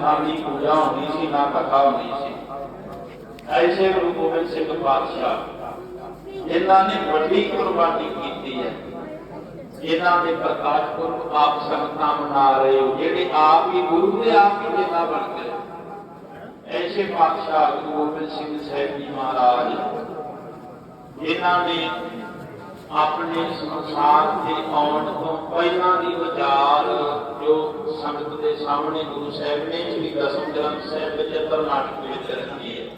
ਨਾ ਦੀ ਪੂਜਾ ਹੋਣੀ ਸੀ, ਨਾ ਕਥਾ ਹੋਣੀ ਸੀ। ਐਸੇ ਗੁਰੂ ਗੋਬਿੰਦ ਸਿੰਘ ਪਾਤਸ਼ਾਹ ਜਿਨ੍ਹਾਂ ਨੇ ਵੱਡੀ ਕੁਰਬਾਨੀ ਕੀਤੀ ਹੈ। ਜਿਨ੍ਹਾਂ ਦੇ ਪ੍ਰਕਾਸ਼ ਪੁਰਬ ਆਪ ਸੰਗਤਾਂ ਮਨਾ ਰਹੇ ਹੋ, ਜਿਹੜੇ ਆਪ ਹੀ ਗੁਰੂ ਦੇ ਆਪ ਹੀ ਜਿੰਨਾ ਬਣ ਗਏ। ਐਸੇ ਪਾਤਸ਼ਾਹ ਗੁਰੂ ਗੋਬਿੰਦ ਸਿੰਘ ਸਾਹਿਬ ਜੀ ਮਹਾਰਾਜ, ਇਹਨਾਂ ਨੇ ਆਪਣੇ ਸੰਸਾਰ ਦੇ ਆਉਣ ਤੋਂ ਪਹਿਲਾਂ ਦੀ ਵਿਚਾਰ ਜੋ ਸੰਗਤ ਦੇ ਸਾਹਮਣੇ ਗੁਰੂ ਸਾਹਿਬ ਨੇ ਸ੍ਰੀ ਦਸਮ ਗ੍ਰੰਥ ਸਾਹਿਬ ਵਿੱਚ ਨਾਟਕ ਵਿੱਚ ਰੱਖੀ ਹੈ।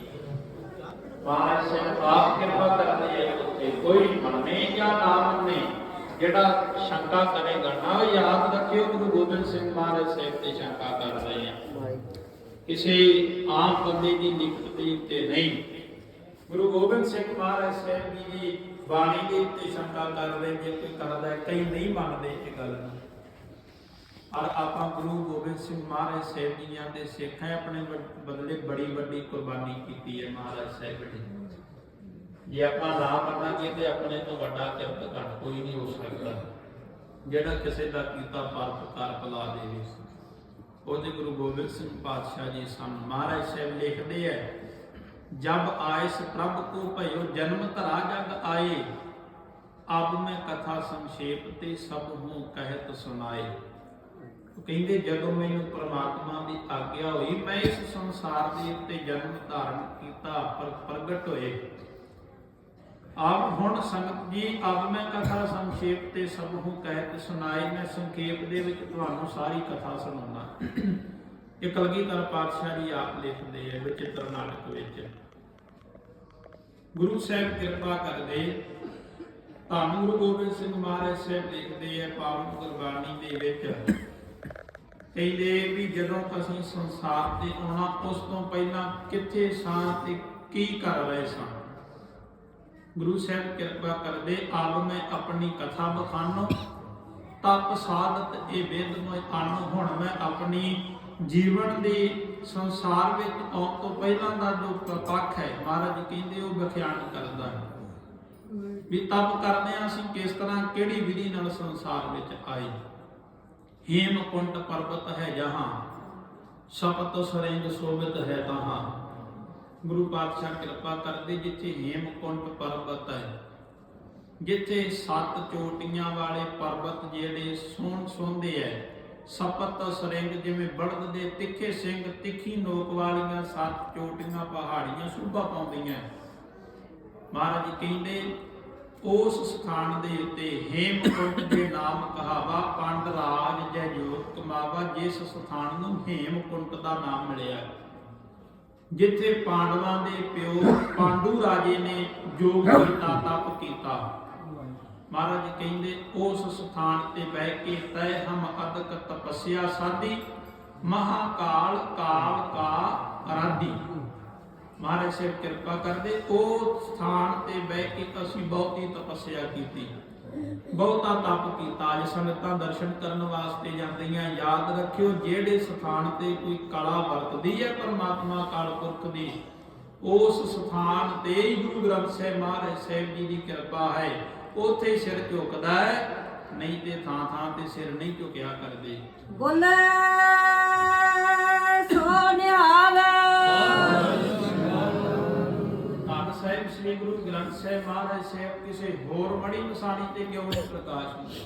ਮਹਾਰਾਜ ਸਾਹਿਬ, ਆਪ ਕਿਰਪਾ ਕਰਦੇ ਹੈ ਕਿ ਕੋਈ ਮੰਨੇ ਜਾਂ ਨਾ ਮੰਨੇ, ਜਿਹੜਾ ਸ਼ੰਕਾ ਕਰੇਗਾ ਨਾ ਯਾਦ ਰੱਖਿਓ, ਗੁਰੂ ਗੋਬਿੰਦ ਸਿੰਘ ਮਹਾਰਾਜ ਸਾਹਿਬ ਤੇ ਸ਼ੰਕਾ ਕਰ ਰਹੇ ਆ। ਕਿਸੇ ਆਮ ਬੰਦੇ ਦੀ ਲਿਖਤ ਦੇ ਨਹੀਂ। ਗੁਰੂ ਗੋਬਿੰਦ ਸਿੰਘ ਮਹਾਰਾਜ ਸਾਹਿਬ ਜੀ ਦੀ ਬਾਣੀ ਦੇ ਉੱਤੇ ਸ਼ੰਕਾ ਕਰ ਜੇ ਕੋਈ ਕਰਦਾ ਕਈ ਨਹੀਂ ਮੰਨਦੇ ਇਹ ਗੱਲ ਨੂੰ। ਔਰ ਆਪਾਂ ਗੁਰੂ ਗੋਬਿੰਦ ਸਿੰਘ ਮਹਾਰਾਜ ਸਾਹਿਬ ਜੀਆਂ ਦੇ ਸਿੱਖ ਆਪਣੇ ਬਦਲੇ ਬੜੀ ਵੱਡੀ ਕੁਰਬਾਨੀ ਕੀਤੀ ਹੈ ਮਹਾਰਾਜ ਸਾਹਿਬ ਨੇ। ਜੇ ਆਪਾਂ ਨਾ ਮੰਨਾਂਗੇ ਤੇ ਆਪਣੇ ਤੋਂ ਵੱਡਾ ਕਿਰਤ ਘੱਟ ਕੋਈ ਨਹੀਂ ਹੋ ਸਕਦਾ। ਜਿਹੜਾ ਕਿਸੇ ਦਾ ਕੀਤਾ ਪਰਪਕਾਰ ਭਲਾ ਦੇਵੇ। ਉਹਦੇ ਗੁਰੂ ਗੋਬਿੰਦ ਸਿੰਘ ਪਾਤਸ਼ਾਹ ਜੀ ਸਨ। ਮਹਾਰਾਜ ਸਾਹਿਬ ਲਿਖਦੇ ਹੈ ਜਬ ਆਇਸ ਪ੍ਰਭ ਕੋ ਭਇਓ, ਜਨਮ ਧਰਾ ਜਗ ਆਏ। ਅਬ ਮੈਂ ਕਥਾ ਸੰਖੇਪ ਤੇ ਸਭ ਹੂੰ ਕਹਿਤ ਸੁਨਾਏ ਕਹਿੰਦੇ, ਜਦੋਂ ਮੈਨੂੰ ਪ੍ਰਮਾਤਮਾ ਦੀ ਆਗਿਆ ਹੋਈ, ਮੈਂ ਇਸ ਸੰਸਾਰ ਦੇ ਉੱਤੇ ਜਨਮ ਧਾਰਨ ਕੀਤਾ, ਪਰ ਪ੍ਰਗਟ ਹੋਏ। ਆਪ ਹੁਣ ਸੰਗਤ ਜੀ, ਅਬ ਮੈਂ ਕਥਾ ਸੰਖੇਪ ਤੇ ਸਭ ਨੂੰ ਕਹਿਤ ਸੁਣਾਏ। ਮੈਂ ਸੰਖੇਪ ਦੇ ਵਿੱਚ ਤੁਹਾਨੂੰ ਸਾਰੀ ਕਥਾ ਸੁਣਾਉਣਾ ਇਹ ਕਲਗੀਧਰ ਪਾਤਸ਼ਾਹ ਜੀ ਆਪ ਲਿਖਦੇ ਆ ਵਿਚਿਤ੍ਰ ਨਾਟਕ ਵਿੱਚ। ਗੁਰੂ ਸਾਹਿਬ ਕਿਰਪਾ ਕਰਦੇ ਧੰਨ ਗੁਰੂ ਗੋਬਿੰਦ ਸਿੰਘ ਮਹਾਰਾਜ ਸਾਹਿਬ ਲਿਖਦੇ ਆ ਪਾਵਨ ਗੁਰਬਾਣੀ ਦੇ ਵਿੱਚ। ਕਹਿੰਦੇ ਵੀ ਜਦੋਂ ਅਸੀਂ ਸੰਸਾਰ ਤੇ ਆਉਣਾ, ਉਸ ਤੋਂ ਪਹਿਲਾਂ ਕਿੱਥੇ ਸਾਂ ਤੇ ਕੀ ਕਰ ਰਹੇ ਸਾਂ? ਗੁਰੂ ਸਾਹਿਬ ਕਿਰਪਾ ਕਰਦੇ, ਆਪ ਮੈਂ ਆਪਣੀ ਕਥਾ ਬਖਾਨੋ, ਤਪ ਸਾਧਤ ਇਹ ਵੇਦ ਮੈਂ ਅੰਨ, ਹੁਣ ਮੈਂ ਆਪਣੀ ਜੀਵਨ ਦੇ ਸੰਸਾਰ ਵਿੱਚ ਆਉਣ ਤੋਂ ਪਹਿਲਾਂ ਦਾ ਜੋ ਪੱਖ ਹੈ, ਮਹਾਰਾਜ ਕਹਿੰਦੇ ਉਹ ਵਿਖਿਆਨ ਕਰਦਾ ਹੈ। ਵੀ ਤਪ ਕਰਦੇ ਹਾਂ ਅਸੀਂ ਕਿਸ ਤਰ੍ਹਾਂ, ਕਿਹੜੀ ਵਿਧੀ ਨਾਲ ਸੰਸਾਰ ਵਿੱਚ ਆਏ। ਹੇਮ ਪਰਬਤ ਹੈ ਜਹਾਂ, ਸਪਤ ਸਰੇਂਗ ਸੋਭਿਤ ਹੈ ਤਹਾਂ। ਗੁਰੂ ਪਾਤਸ਼ਾਹ ਕਿਰਪਾ ਕਰਦੇ ਜਿੱਥੇ ਹੇਮਕੁੰਟ ਪਰਬਤ ਹੈ, ਜਿੱਥੇ ਸੱਤ ਚੋਟੀਆਂ ਵਾਲੇ ਪਰਬਤ ਜਿਹੜੇ ਸੋਹਣ ਸੋਹੰਦੇ ਐ ਸਪਤ ਸਰੰਗ ਜਿਵੇਂ ਬੜਦ ਦੇ ਤਿੱਖੇ ਸਿੰਘ ਤਿੱਖੀ ਨੋਕ ਵਾਲੀਆਂ ਸੱਤ ਚੋਟੀਆਂ ਪਹਾੜੀਆਂ ਸੁਭਾ ਪਾਉਂਦੀਆਂ ਮਹਾਰਾਜ ਜੀ ਕਹਿੰਦੇ ਉਸ ਸਥਾਨ ਦੇ ਉੱਤੇ ਹੇਮਕੁੰਟ ਦੇ ਨਾਮ ਕਹਾਵਾ ਪੰਡ ਰਾਜ ਜੈ ਜੋਤ ਕਮਾਵਾ ਜਿਸ ਸਥਾਨ ਨੂੰ ਹੇਮਕੁੰਟ ਦਾ ਨਾਮ ਮਿਲਿਆ ਜਿੱਥੇ ਪਾਂਡਵਾਂ ਦੇ ਪਿਓ ਪਾਂਡੂ ਰਾਜੇ ਨੇ ਜੋਗ ਕੀਤਾ ਤਪ ਕੀਤਾ। ਮਹਾਰਾਜ ਕਹਿੰਦੇ, ਉਸ ਸਥਾਨ ਤੇ ਬਹਿ ਕੇ ਤੈ ਹਮ ਅਦਕ ਤਪੱਸਿਆ ਸਾਧੀ, ਮਹਾਕਾਲ ਕਾਲ ਕਾ ਅਰਾਧੀ। ਮਹਾਰਾਜ ਸਾਹਿਬ ਕਿਰਪਾ ਕਰਦੇ ਉਹ ਸਥਾਨ ਤੇ ਬਹਿ ਕੇ ਅਸੀਂ ਬਹੁਤੀ ਤਪੱਸਿਆ ਕੀਤੀ। ਬਹੁਤਾ ਤਪ ਕੀਤਾ, ਅੱਜ ਸੰਗਤਾਂ ਦਰਸ਼ਨ ਕਰਨ ਵਾਸਤੇ ਜਾਂਦੀਆਂ। ਯਾਦ ਰੱਖਿਓ, ਜਿਹੜੇ ਸਥਾਨ ਤੇ ਕੋਈ ਕਲਾ ਵਰਤਦੀ ਹੈ, ਪਰਮਾਤਮਾ ਕਾਲ ਪੁਰਖ ਦੀ, ਉਸ ਸਥਾਨ ਤੇ ਹੀ ਗੁਰੂ ਗ੍ਰੰਥ ਸਾਹਿਬ, ਮਹਾਰਾਜ ਸਾਹਿਬ ਜੀ ਦੀ ਕਿਰਪਾ ਹੈ। ਉੱਥੇ ਸਿਰ ਝੁਕਦਾ ਹੈ ਨਹੀਂ ਤੇ ਥਾਂ ਥਾਂ ਤੇ ਸਿਰ ਨਹੀਂ ਝੁਕਿਆ ਕਰਦੇ। ਬੋਲੇ ਸੋਨਿਹਾਲ ਧੰਨ ਸਾਹਿਬ ਸ੍ਰੀ ਗੁਰੂ ਗ੍ਰੰਥ ਸਾਹਿਬ ਮਹਾਰਾਜ ਸਾਹਿਬ ਕਿਸੇ ਹੋਰ ਮੜੀ ਮਸਾਣੀ ਤੇ ਕਿਉਂ ਨਹੀਂ ਪ੍ਰਕਾਸ਼ ਹੁੰਦੇ?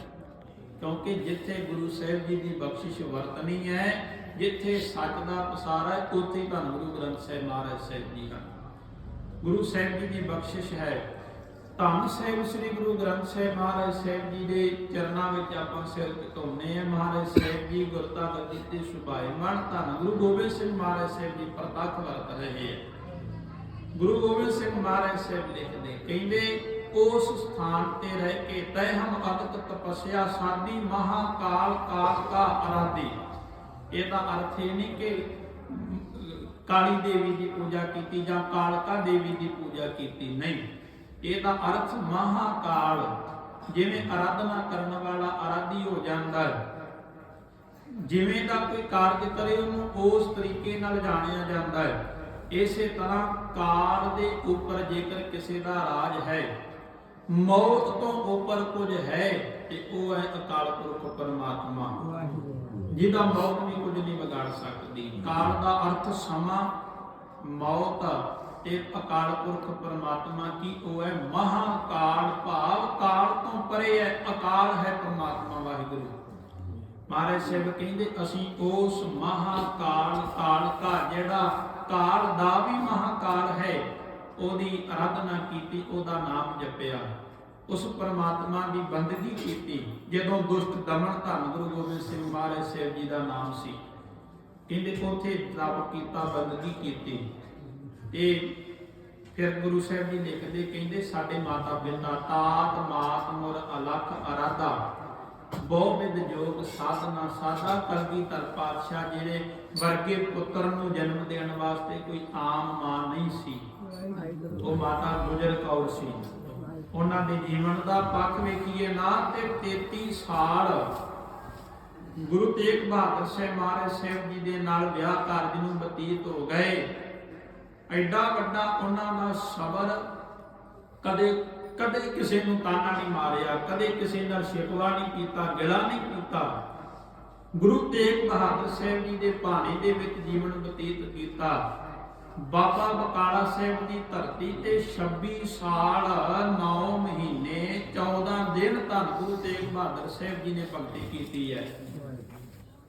ਕਿਉਂਕਿ ਜਿੱਥੇ ਗੁਰੂ ਸਾਹਿਬ ਜੀ ਦੀ ਬਖਸ਼ਿਸ਼ ਵਰਤਣੀ ਹੈ ਜਿੱਥੇ ਸੱਚ ਦਾ ਪਸਾਰਾ ਹੈ ਉੱਥੇ ਹੀ ਧੰਨ ਗੁਰੂ ਗ੍ਰੰਥ ਸਾਹਿਬ ਮਹਾਰਾਜ ਸਾਹਿਬ ਜੀ ਹਨ। ਗੁਰੂ ਸਾਹਿਬ ਜੀ ਦੀ ਬਖਸ਼ਿਸ਼ ਹੈ। ਧੰਨ ਸਾਹਿਬ ਸ੍ਰੀ ਗੁਰੂ ਗ੍ਰੰਥ ਸਾਹਿਬ ਮਹਾਰਾਜ ਸਾਹਿਬ ਜੀ ਦੇ ਚਰਨਾਂ ਵਿੱਚ ਆਪਾਂ ਸਿਰ ਝੁਕਾਉਂਦੇ ਆ ਮਹਾਰਾਜ ਸਾਹਿਬ ਜੀ ਗੁਰਤਾ ਗੱਦੀ ਤੇ ਸੁਭਾਇਮਾਨ ਧੰਨ ਗੁਰੂ ਗੋਬਿੰਦ ਸਿੰਘ ਮਹਾਰਾਜ ਸਾਹਿਬ ਜੀ ਪ੍ਰਤੱਖ ਵਰਤ ਰਹੇ ਆ ਗੁਰੂ ਗੋਬਿੰਦ ਸਿੰਘ ਮਹਾਰਾਜ ਸਾਹਿਬ ਲਿਖਦੇ, ਕਹਿੰਦੇ, ਉਸ ਸਥਾਨ ਤੇ ਰਹਿ ਕੇ ਤੈ ਹਮ ਅਦਕ ਤਪੱਸਿਆ, ਸਾਡੀ ਮਹਾਕਾਲ ਕਾਲ ਕਾ ਅਰਾਧੀ। ਇਹਦਾ ਅਰਥ ਇਹ ਨਹੀਂ ਕਿ ਕਾਲੀ ਦੇਵੀ ਦੀ ਪੂਜਾ ਕੀਤੀ ਜਾਂ ਕਾਲਕਾ ਦੇਵੀ ਦੀ ਪੂਜਾ ਕੀਤੀ, ਨਹੀਂ। ਇਹਦਾ ਅਰਥ ਮਹਾਕਾਲ ਜਿਵੇਂ ਆਰਾਧਨਾ ਕਰਨ ਵਾਲਾ ਆਰਾਧੀ ਹੋ ਜਾਂਦਾ ਹੈ। ਜਿਵੇਂ ਦਾ ਕੋਈ ਕਾਰਜ ਕਰੇ ਉਹਨੂੰ ਉਸ ਤਰੀਕੇ ਨਾਲ ਜਾਣਿਆ ਜਾਂਦਾ ਹੈ। ਇਸੇ ਤਰ੍ਹਾਂ ਕਾਲ ਦੇ ਉੱਪਰ ਜੇਕਰ ਕਿਸੇ ਦਾ ਰਾਜ ਹੈ ਮੌਤ ਤੋਂ ਉੱਪਰ ਕੁਝ ਹੈ ਤੇ ਉਹ ਹੈ ਅਕਾਲ ਪੁਰਖ ਪਰਮਾਤਮਾ। ਜਿਹਦਾ ਮੌਤ ਵੀ ਕੁਝ ਨਹੀਂ ਵਿਗਾੜ ਸਕਦੀ। ਕਾਲ ਦਾ ਅਰਥ ਸਮਾਂ ਮੌਤ ਤੇ ਅਕਾਲ ਪੁਰਖ ਪਰਮਾਤਮਾ ਕੀ ਉਹ ਹੈ? ਮਹਾਕਾਲ ਭਾਵ, ਕਾਲ ਤੋਂ ਪਰੇ ਹੈ, ਅਕਾਲ ਹੈ ਪਰਮਾਤਮਾ ਵਾਹਿਗੁਰੂ। ਮਹਾਰਾਜ ਸਾਹਿਬ ਕਹਿੰਦੇ, ਅਸੀਂ ਉਸ ਮਹਾਕਾਲ ਕਾਲ ਦਾ ਜਿਹੜਾ ਕਾਲ ਦਾ ਵੀ ਮਹਾਕਾਲ ਹੈ, ਉਹਦੀ ਆਰਾਧਨਾ ਕੀਤੀ, ਉਹਦਾ ਨਾਮ ਜਪਿਆ। ਉਸ ਪਰਮਾਤਮਾ ਦੀ ਬੰਦਗੀ ਕੀਤੀ, ਜਦੋਂ ਦੁਸ਼ਟ ਦਮਨ ਧੰਨ ਗੁਰੂ ਗੋਬਿੰਦ ਸਿੰਘ ਮਹਾਰਾਜ ਸਾਹਿਬ ਜੀ ਦਾ ਨਾਮ ਸੀ। ਕਹਿੰਦੇ ਉਥੇ ਤਪ ਕੀਤਾ, ਬੰਦਗੀ ਕੀਤੀ। ਇਹ ਫਿਰ ਗੁਰੂ ਸਾਹਿਬ ਜੀ ਲਿਖਦੇ ਕਹਿੰਦੇ, ਸਾਡੇ ਮਾਤਾ ਪਿਤਾ ਤਾਤ ਮਾਤ ਮੁਰ ਅਲਖ ਅਰਾਧਾ ਬਹੁ ਵਿਦ ਜੋਗ ਸਾਧਨਾ ਸਾਧਾ, ਕਲਗੀ ਤਰ ਪਾਤਸ਼ਾਹ ਜਿਹੜੇ ਵਰਗੇ ਪੁੱਤਰ ਨੂੰ ਜਨਮ ਦੇਣ ਵਾਸਤੇ ਕੋਈ ਆਮ ਮਾਂ ਨਹੀਂ ਸੀ। ਉਹ ਮਾਤਾ ਗੁਜਰ ਕੌਰ ਸੀ। ਉਹਨਾਂ ਦੇ ਜੀਵਨ ਦਾ ਪੱਖ ਵੇਖੀਏ ਨਾ ਤੇ 33 ਸਾਲ ਗੁਰੂ ਤੇਗ ਬਹਾਦਰ ਸਾਹਿਬ ਮਹਾਰਾਜ ਸਾਹਿਬ ਜੀ ਦੇ ਨਾਲ ਵਿਆਹ ਕਾਰਜ ਨੂੰ ਬਤੀਤ ਹੋ ਗਏ। ਐਡਾ ਵੱਡਾ ਉਹਨਾਂ ਦਾ ਸਬਰ ਕਦੇ ਕਦੇ ਕਿਸੇ ਨੂੰ ਤਾਨਾ ਨਹੀਂ ਮਾਰਿਆ, ਕਦੇ ਕਿਸੇ ਨਾਲ ਸ਼ਿਕਵਾ ਨਹੀਂ ਕੀਤਾ, ਗਿਲਾ ਨਹੀਂ ਕੀਤਾ। ਗੁਰੂ ਤੇਗ ਬਹਾਦਰ ਸਾਹਿਬ ਜੀ ਦੇ ਭਾਣੇ ਦੇ ਵਿੱਚ ਜੀਵਨ ਬਤੀਤ ਕੀਤਾ। ਬਾਬਾ ਬਕਾਲਾ ਸਾਹਿਬ ਦੀ ਧਰਤੀ ਤੇ 26 ਸਾਲ 9 ਮਹੀਨੇ 14 ਦਿਨ ਧੰਨ ਗੁਰੂ ਤੇਗ ਬਹਾਦਰ ਸਾਹਿਬ ਜੀ ਨੇ ਭਗਤੀ ਕੀਤੀ ਹੈ।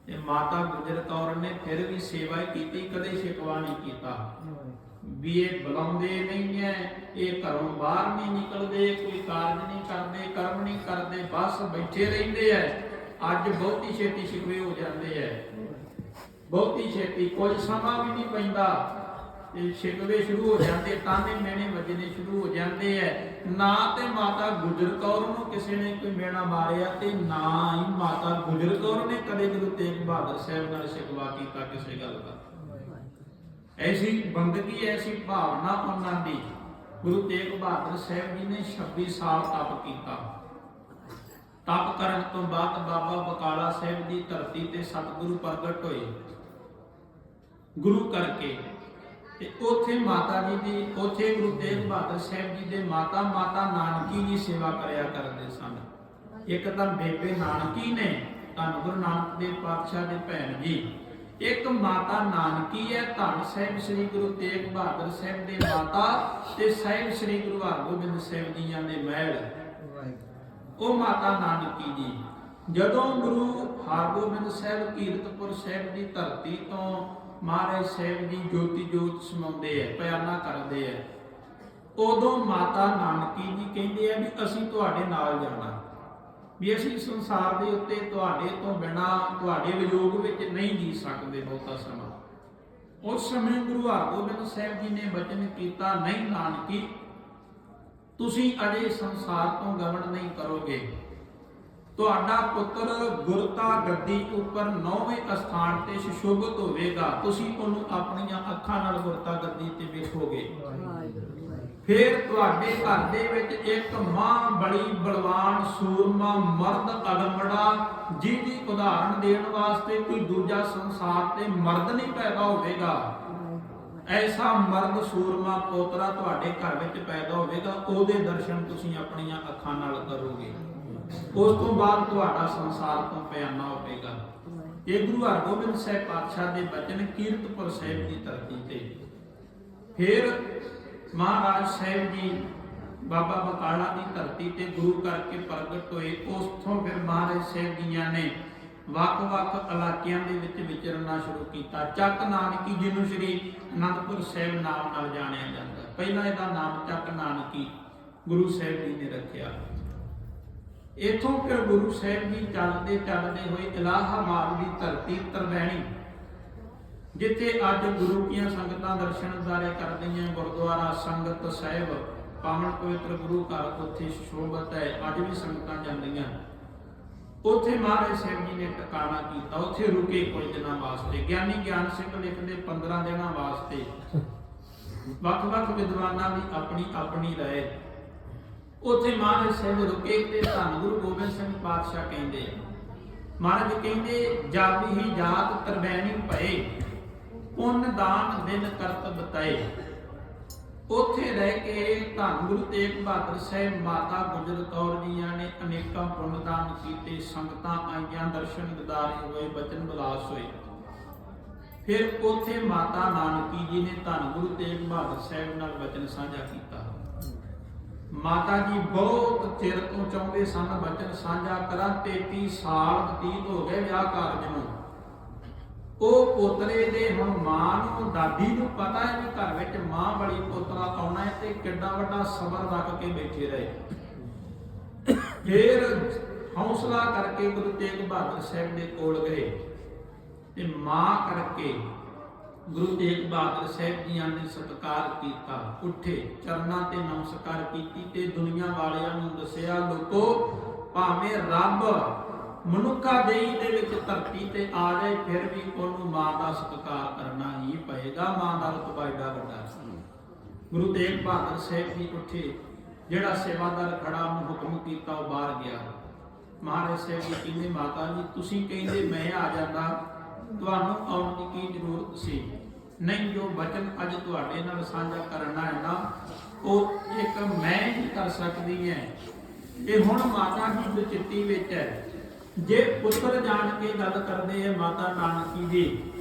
ਤੇ ਮਾਤਾ ਗੁਜਰ ਕੌਰ ਨੇ ਫਿਰ ਵੀ ਸੇਵਾ ਕੀਤੀ, ਕਦੇ ਸ਼ਿਕਵਾ ਨਹੀਂ ਕੀਤਾ। ਵੀ ਇਹ ਬੁਲਾਉਂਦੇ ਨਹੀਂ ਐ, ਇਹ ਘਰੋਂ ਬਾਹਰ ਨਹੀਂ ਨਿਕਲਦੇ, ਕੋਈ ਕਾਰਜ ਨਹੀਂ ਕਰਦੇ, ਕਰਮ ਨਹੀਂ ਕਰਦੇ, ਬਸ ਬੈਠੇ ਰਹਿੰਦੇ ਐ। ਅੱਜ ਬਹੁਤੀ ਛੇਤੀ ਸ਼ਿਕਵੇ ਹੋ ਜਾਂਦੇ ਐ। ਬਹੁਤੀ ਛੇਤੀ ਕੁਝ ਸਮਾਂ ਵੀ ਨਹੀਂ ਪੈਂਦਾ। ਤੇ ਸ਼ਿਕਵੇ ਸ਼ੁਰੂ ਹੋ ਜਾਂਦੇ ਤਾਨੇ ਮੈਨੇ ਵੱਜਣੇ ਸ਼ੁਰੂ ਹੋ ਜਾਂਦੇ ਐ। ਨਾ ਤੇ ਮਾਤਾ ਗੁਜਰ ਕੌਰ ਨੂੰ ਕਿਸੇ ਨੇ ਕੋਈ ਮੇਣਾ ਮਾਰਿਆ ਤੇ ਨਾ ਹੀ ਮਾਤਾ ਗੁਜਰ ਕੌਰ ਨੇ ਕਦੇ ਗੁਰੂ ਤੇਗ ਬਹਾਦਰ ਸਾਹਿਬ ਨਾਲ ਸ਼ਿਕਵਾ ਕੀਤਾ ਕਿਸੇ ਗੱਲ ਦਾ। ਐਸੀ ਬੰਦਗੀ, ਐਸੀ ਭਾਵਨਾ ਉਹਨਾਂ ਦੀ। ਗੁਰੂ ਤੇਗ ਬਹਾਦਰ ਸਾਹਿਬ ਜੀ ਨੇ 26 ਸਾਲ ਤਪ ਕੀਤਾ। ਤਪ ਕਰਨ ਤੋਂ ਬਾਅਦ ਬਾਬਾ ਬਕਾਲਾ ਸਾਹਿਬ ਦੀ ਧਰਤੀ ਤੇ ਸਤਿਗੁਰੂ ਪ੍ਰਗਟ ਹੋਏ। ਗੁਰੂ ਕਰਕੇ। ਤੇ ਉੱਥੇ ਮਾਤਾ ਜੀ ਦੀ, ਉੱਥੇ ਗੁਰੂ ਤੇਗ ਬਹਾਦਰ ਸਾਹਿਬ ਜੀ ਦੇ ਮਾਤਾ ਮਾਤਾ ਨਾਨਕੀ ਦੀ ਸੇਵਾ ਕਰਿਆ ਕਰਦੇ ਸਨ। ਇੱਕ ਤਾਂ ਬੇਬੇ ਨਾਨਕੀ ਨੇ, ਧੰਨ ਗੁਰੂ ਨਾਨਕ ਦੇਵ ਪਾਤਸ਼ਾਹ ਦੇ ਭੈਣ ਜੀ। ਇੱਕ ਮਾਤਾ ਨਾਨਕੀ ਹੈ, ਧੰਨ ਸਾਹਿਬ ਸ੍ਰੀ ਗੁਰੂ ਤੇਗ ਬਹਾਦਰ ਸਾਹਿਬ ਦੇ ਮਾਤਾ ਤੇ ਸਾਹਿਬ ਸ੍ਰੀ ਗੁਰੂ ਹਰਗੋਬਿੰਦ ਸਾਹਿਬ ਜੀਆਂ ਦੇ ਮਹਿਲ। ਉਹ ਮਾਤਾ ਨਾਨਕੀ ਜੀ। ਜਦੋਂ ਗੁਰੂ ਹਰਗੋਬਿੰਦ ਸਾਹਿਬ ਕੀਰਤਪੁਰ ਸਾਹਿਬ ਦੀ ਧਰਤੀ ਤੋਂ ਮਹਾਰਾਜ ਸਾਹਿਬ ਜੀ ਜੋਤੀ ਜੋਤ ਸਮਾਉਂਦੇ ਆ, ਪਿਆਰਨਾ ਕਰਦੇ ਆ, ਉਦੋਂ ਮਾਤਾ ਨਾਨਕੀ ਜੀ ਕਹਿੰਦੇ ਆ ਵੀ ਅਸੀਂ ਤੁਹਾਡੇ ਨਾਲ ਜਾਣਾ। ਵੀ ਅਸੀਂ ਸੰਸਾਰ ਦੇ ਉੱਤੇ ਤੁਹਾਡੇ ਤੋਂ ਬਿਨਾ, ਤੁਹਾਡੇ ਵਿਯੋਗ ਵਿੱਚ ਨਹੀਂ ਜੀ ਸਕਦੇ ਬਹੁਤਾ ਸਮਾਂ। ਉਸ ਸਮੇਂ ਗੁਰੂ ਹਰਗੋਬਿੰਦ ਸਾਹਿਬ ਜੀ ਨੇ ਬਚਨ ਕੀਤਾ, ਨਹੀਂ ਨਾਨਕੀ, ਤੁਸੀਂ ਅਜੇ ਸੰਸਾਰ ਤੋਂ ਗਮਨ ਨਹੀਂ ਕਰੋਗੇ। ਤੁਹਾਡਾ ਪੁੱਤਰ ਗੁਰਤਾ ਗੱਦੀ ਉੱਪਰ ਨੌਵੇਂ ਅਸਥਾਨ ਤੇ ਸੁਸ਼ੋਭਿਤ ਹੋਵੇਗਾ। ਤੁਸੀਂ ਉਹਨੂੰ ਆਪਣੀਆਂ ਅੱਖਾਂ ਨਾਲ ਗੁਰਤਾ ਗੱਦੀ ਤੇ ਵੇਖੋਗੇ। ਫਿਰ ਤੁਹਾਡੇ ਘਰ ਦੇ ਵਿੱਚ ਇੱਕ ਮਾਂ ਬੜੀ ਬਲਵਾਨ ਸੂਰਮਾ ਮਰਦ ਅਗੰਮੜਾ ਜਿਹਦੀ ਉਦਾਹਰਣ ਦੇਣ ਵਾਸਤੇ ਕੋਈ ਦੂਜਾ ਸੰਸਾਰ ਤੇ ਮਰਦ ਨਹੀਂ ਪੈਦਾ ਹੋਵੇਗਾ। ਐਸਾ ਮਰਦ ਸੂਰਮਾ ਪੋਤਰਾ ਤੁਹਾਡੇ ਘਰ ਵਿੱਚ ਪੈਦਾ ਹੋਵੇਗਾ, ਉਹਦੇ ਦਰਸ਼ਨ ਤੁਸੀਂ ਆਪਣੀਆਂ ਅੱਖਾਂ ਨਾਲ ਕਰੋਗੇ। ਉਸ ਤੋਂ ਬਾਅਦ ਤੁਹਾਡਾ ਸੰਸਾਰ ਤੋਂ ਪਿਆਨਾ ਹੋਵੇਗਾ। ਇਹ ਗੁਰੂ ਹਰਗੋਬਿੰਦ ਸਾਹਿਬ ਪਾਤਸ਼ਾਹ ਦੇ ਬਚਨ ਕੀਰਤਪੁਰ ਸਾਹਿਬ ਦੀ ਧਰਤੀ ਤੇ। ਫਿਰ ਮਹਾਰਾਜ ਸਾਹਿਬ ਜੀ, ਬਾਬਾ ਬਕਾਲਾ ਦੀ ਧਰਤੀ ਤੇ ਗੁਰੂ ਕਰਕੇ ਪ੍ਰਗਟ ਹੋਏ, ਉਸ ਤੋਂ ਫਿਰ ਮਹਾਰਾਜ ਸਾਹਿਬ ਜੀਆਂ ਨੇ ਵੱਖ-ਵੱਖ ਇਲਾਕਿਆਂ ਦੇ ਵਿੱਚ ਵਿਚਰਨਾ ਸ਼ੁਰੂ ਕੀਤਾ। ਚੱਕ ਨਾਨਕੀ ਜੀ ਨੂੰ ਸ੍ਰੀ ਅਨੰਦਪੁਰ ਸਾਹਿਬ ਨਾਮ ਨਾਲ ਜਾਣਿਆ ਜਾਂਦਾ। ਪਹਿਲਾਂ ਇਹਦਾ ਨਾਮ ਚੱਕ ਨਾਨਕੀ ਗੁਰੂ ਸਾਹਿਬ ਜੀ ਨੇ ਰੱਖਿਆ। ਇਥੋਂ ਫਿਰ ਗੁਰੂ ਸਾਹਿਬ ਜੀ ਚੱਲਦੇ ਚੱਲਦੇ ਹੋਏ ਇਲਾਹਾਬਾਦ ਦੀ ਧਰਤੀ ਤਰਵੈਣੀ ਜਿੱਥੇ ਅੱਜ ਗੁਰੂ ਕੀਆਂ ਸੰਗਤਾਂ ਦਰਸ਼ਨ ਦਾਰੇ ਕਰਦੀਆਂ ਗੁਰਦੁਆਰਾ ਸੰਗਤ ਸਾਹਿਬ, ਪਾਵਨ ਪਵਿੱਤਰ ਗੁਰੂ ਘਰ, ਉੱਥੇ ਸ਼ੋਭਤ ਹੈ, ਅੱਜ ਵੀ ਸੰਗਤਾਂ ਜਾਂਦੀਆਂ। ਉੱਥੇ ਮਹਾਰਾਜ ਸਾਹਿਬ ਜੀ ਨੇ ਟਿਕਾਣਾ ਕੀਤਾ, ਉੱਥੇ ਰੁਕੇ ਕੁਝ ਦਿਨਾਂ ਵਾਸਤੇ। ਗਿਆਨੀ ਗਿਆਨ ਸਿੰਘ ਲਿਖਦੇ 15 ਦਿਨਾਂ ਵਾਸਤੇ। ਵੱਖ-ਵੱਖ ਵਿਦਵਾਨਾਂ ਦੀ ਆਪਣੀ ਆਪਣੀ ਰਾਏ। ਉੱਥੇ ਮਹਾਰਾਜ ਸਾਹਿਬ ਰੁਕੇ ਤੇ ਧੰਨ ਗੁਰੂ ਗੋਬਿੰਦ ਸਿੰਘ ਪਾਤਸ਼ਾਹ ਕਹਿੰਦੇ, ਮਹਾਰਾਜ ਕਹਿੰਦੇ, ਜਾਤੀ ਹੀ ਜਾਤ ਤਰਬੈਣੀ ਭਏ। ਪੁੰਨ ਦਾਨ ਦਿਨ ਕਰਤ ਬਤਾਏ। ਉੱਥੇ ਰਹਿ ਕੇ ਧੰਨ ਗੁਰੂ ਤੇਗ ਬਹਾਦਰ ਸਾਹਿਬ ਮਾਤਾ ਗੁਜਰ ਕੌਰ ਜੀਆਂ ਨੇ ਅਨੇਕਾਂ ਪੁੰਨ ਦਾਨ ਕੀਤੇ, ਸੰਗਤਾਂ ਆਈਆਂ, ਦਰਸ਼ਨ ਦਿਦਾਰੇ ਹੋਏ, ਬਚਨ ਵਿਲਾਸ ਹੋਏ। ਫਿਰ ਉੱਥੇ ਮਾਤਾ ਨਾਨਕੀ ਜੀ ਨੇ ਧੰਨ ਗੁਰੂ ਤੇਗ ਬਹਾਦਰ ਸਾਹਿਬ ਨਾਲ ਵਚਨ ਸਾਂਝਾ ਕੀਤਾ। ਮਾਤਾ ਜੀ ਬਹੁਤ ਚਿਰ ਤੋਂ ਚਾਹੁੰਦੇ ਸਨ ਵਚਨ ਸਾਂਝਾ ਕਰਾਂ 33 ਸਾਲ ਬਤੀਤ ਹੋ ਗਏ ਵਿਆਹ ਕਾਰਜ ਨੂੰ। ਉਹ ਪੋਤਰੇ ਦੇ ਹੁਣ ਮਾਂ ਨੂੰ, ਦਾਦੀ ਨੂੰ ਪਤਾ ਹੈ ਵੀ ਘਰ ਵਿੱਚ ਮਾਂ ਬੜੀ ਪੋਤਰਾ ਆਉਣਾ ਹੈ ਤੇ ਕਿੱਡਾ ਵੱਡਾ ਸਬਰ ਰੱਖ ਕੇ ਬੈਠੇ ਰਹੇ। ਫਿਰ ਹੌਸਲਾ ਕਰਕੇ ਗੁਰੂ ਤੇਗ ਬਹਾਦਰ ਸਾਹਿਬ ਦੇ ਕੋਲ ਗਏ ਤੇ ਮਾਂ ਕਰਕੇ ਗੁਰੂ ਤੇਗ ਬਹਾਦਰ ਸਾਹਿਬ ਜੀਆਂ ਨੇ ਸਤਿਕਾਰ ਕੀਤਾ, ਉੱਠੇ, ਚਰਨਾਂ ਤੇ ਨਮਸਕਾਰ ਕੀਤੀ ਤੇ ਦੁਨੀਆ ਵਾਲਿਆਂ ਨੂੰ ਦੱਸਿਆ, ਲੋਕੋ, ਭਾਵੇਂ ਰੱਬ ਮਨੁੱਖਾ ਦੇਹੀ ਦੇ ਵਿੱਚ ਧਰਤੀ ਤੇ ਆ ਜਾਏ, ਫਿਰ ਵੀ ਉਹਨੂੰ ਮਾਂ ਦਾ ਸਤਿਕਾਰ ਕਰਨਾ ਹੀ ਪਏਗਾ। ਮਾਂ ਦਾ ਰਤਬਾ ਏਡਾ ਵੱਡਾ ਗੁਰੂ ਤੇਗ ਬਹਾਦਰ ਸਾਹਿਬ ਜੀ ਉੱਠੇ ਜਿਹੜਾ ਸੇਵਾਦਾਰ ਖੜਾ, ਉਹਨੂੰ ਹੁਕਮ ਕੀਤਾ, ਉਹ ਬਾਹਰ ਗਿਆ। ਮਹਾਰਾਜ ਸਾਹਿਬ ਜੀ ਕਹਿੰਦੇ, ਮਾਤਾ ਜੀ, ਤੁਸੀਂ ਕਹਿੰਦੇ, ਮੈਂ ਆ ਜਾਂਦਾ। ਤੁਹਾਨੂੰ ਆਉਣ ਦੀ ਕੀ ਜ਼ਰੂਰਤ ਸੀ? ਨਹੀਂ, ਜੋ ਬਚਨ ਅੱਜ ਤੁਹਾਡੇ ਨਾਲ ਸਾਂਝਾ ਕਰਨਾ ਹੈ ਨਾ, ਉਹ ਇੱਕ ਮੈਂ ਹੀ ਕਰ ਸਕਦੀ ਹੈ। ਇਹ ਹੁਣ ਮਾਤਾ ਜੀ ਬਚਿੱਤੀ ਵਿੱਚ ਹੈ। ਜੇ ਪੁੱਤਰ ਜਾਣ ਕੇ ਗੱਲ ਕਰਦੇ ਆ ਮਾਤਾ ਨਾਨਕੀ ਜੀ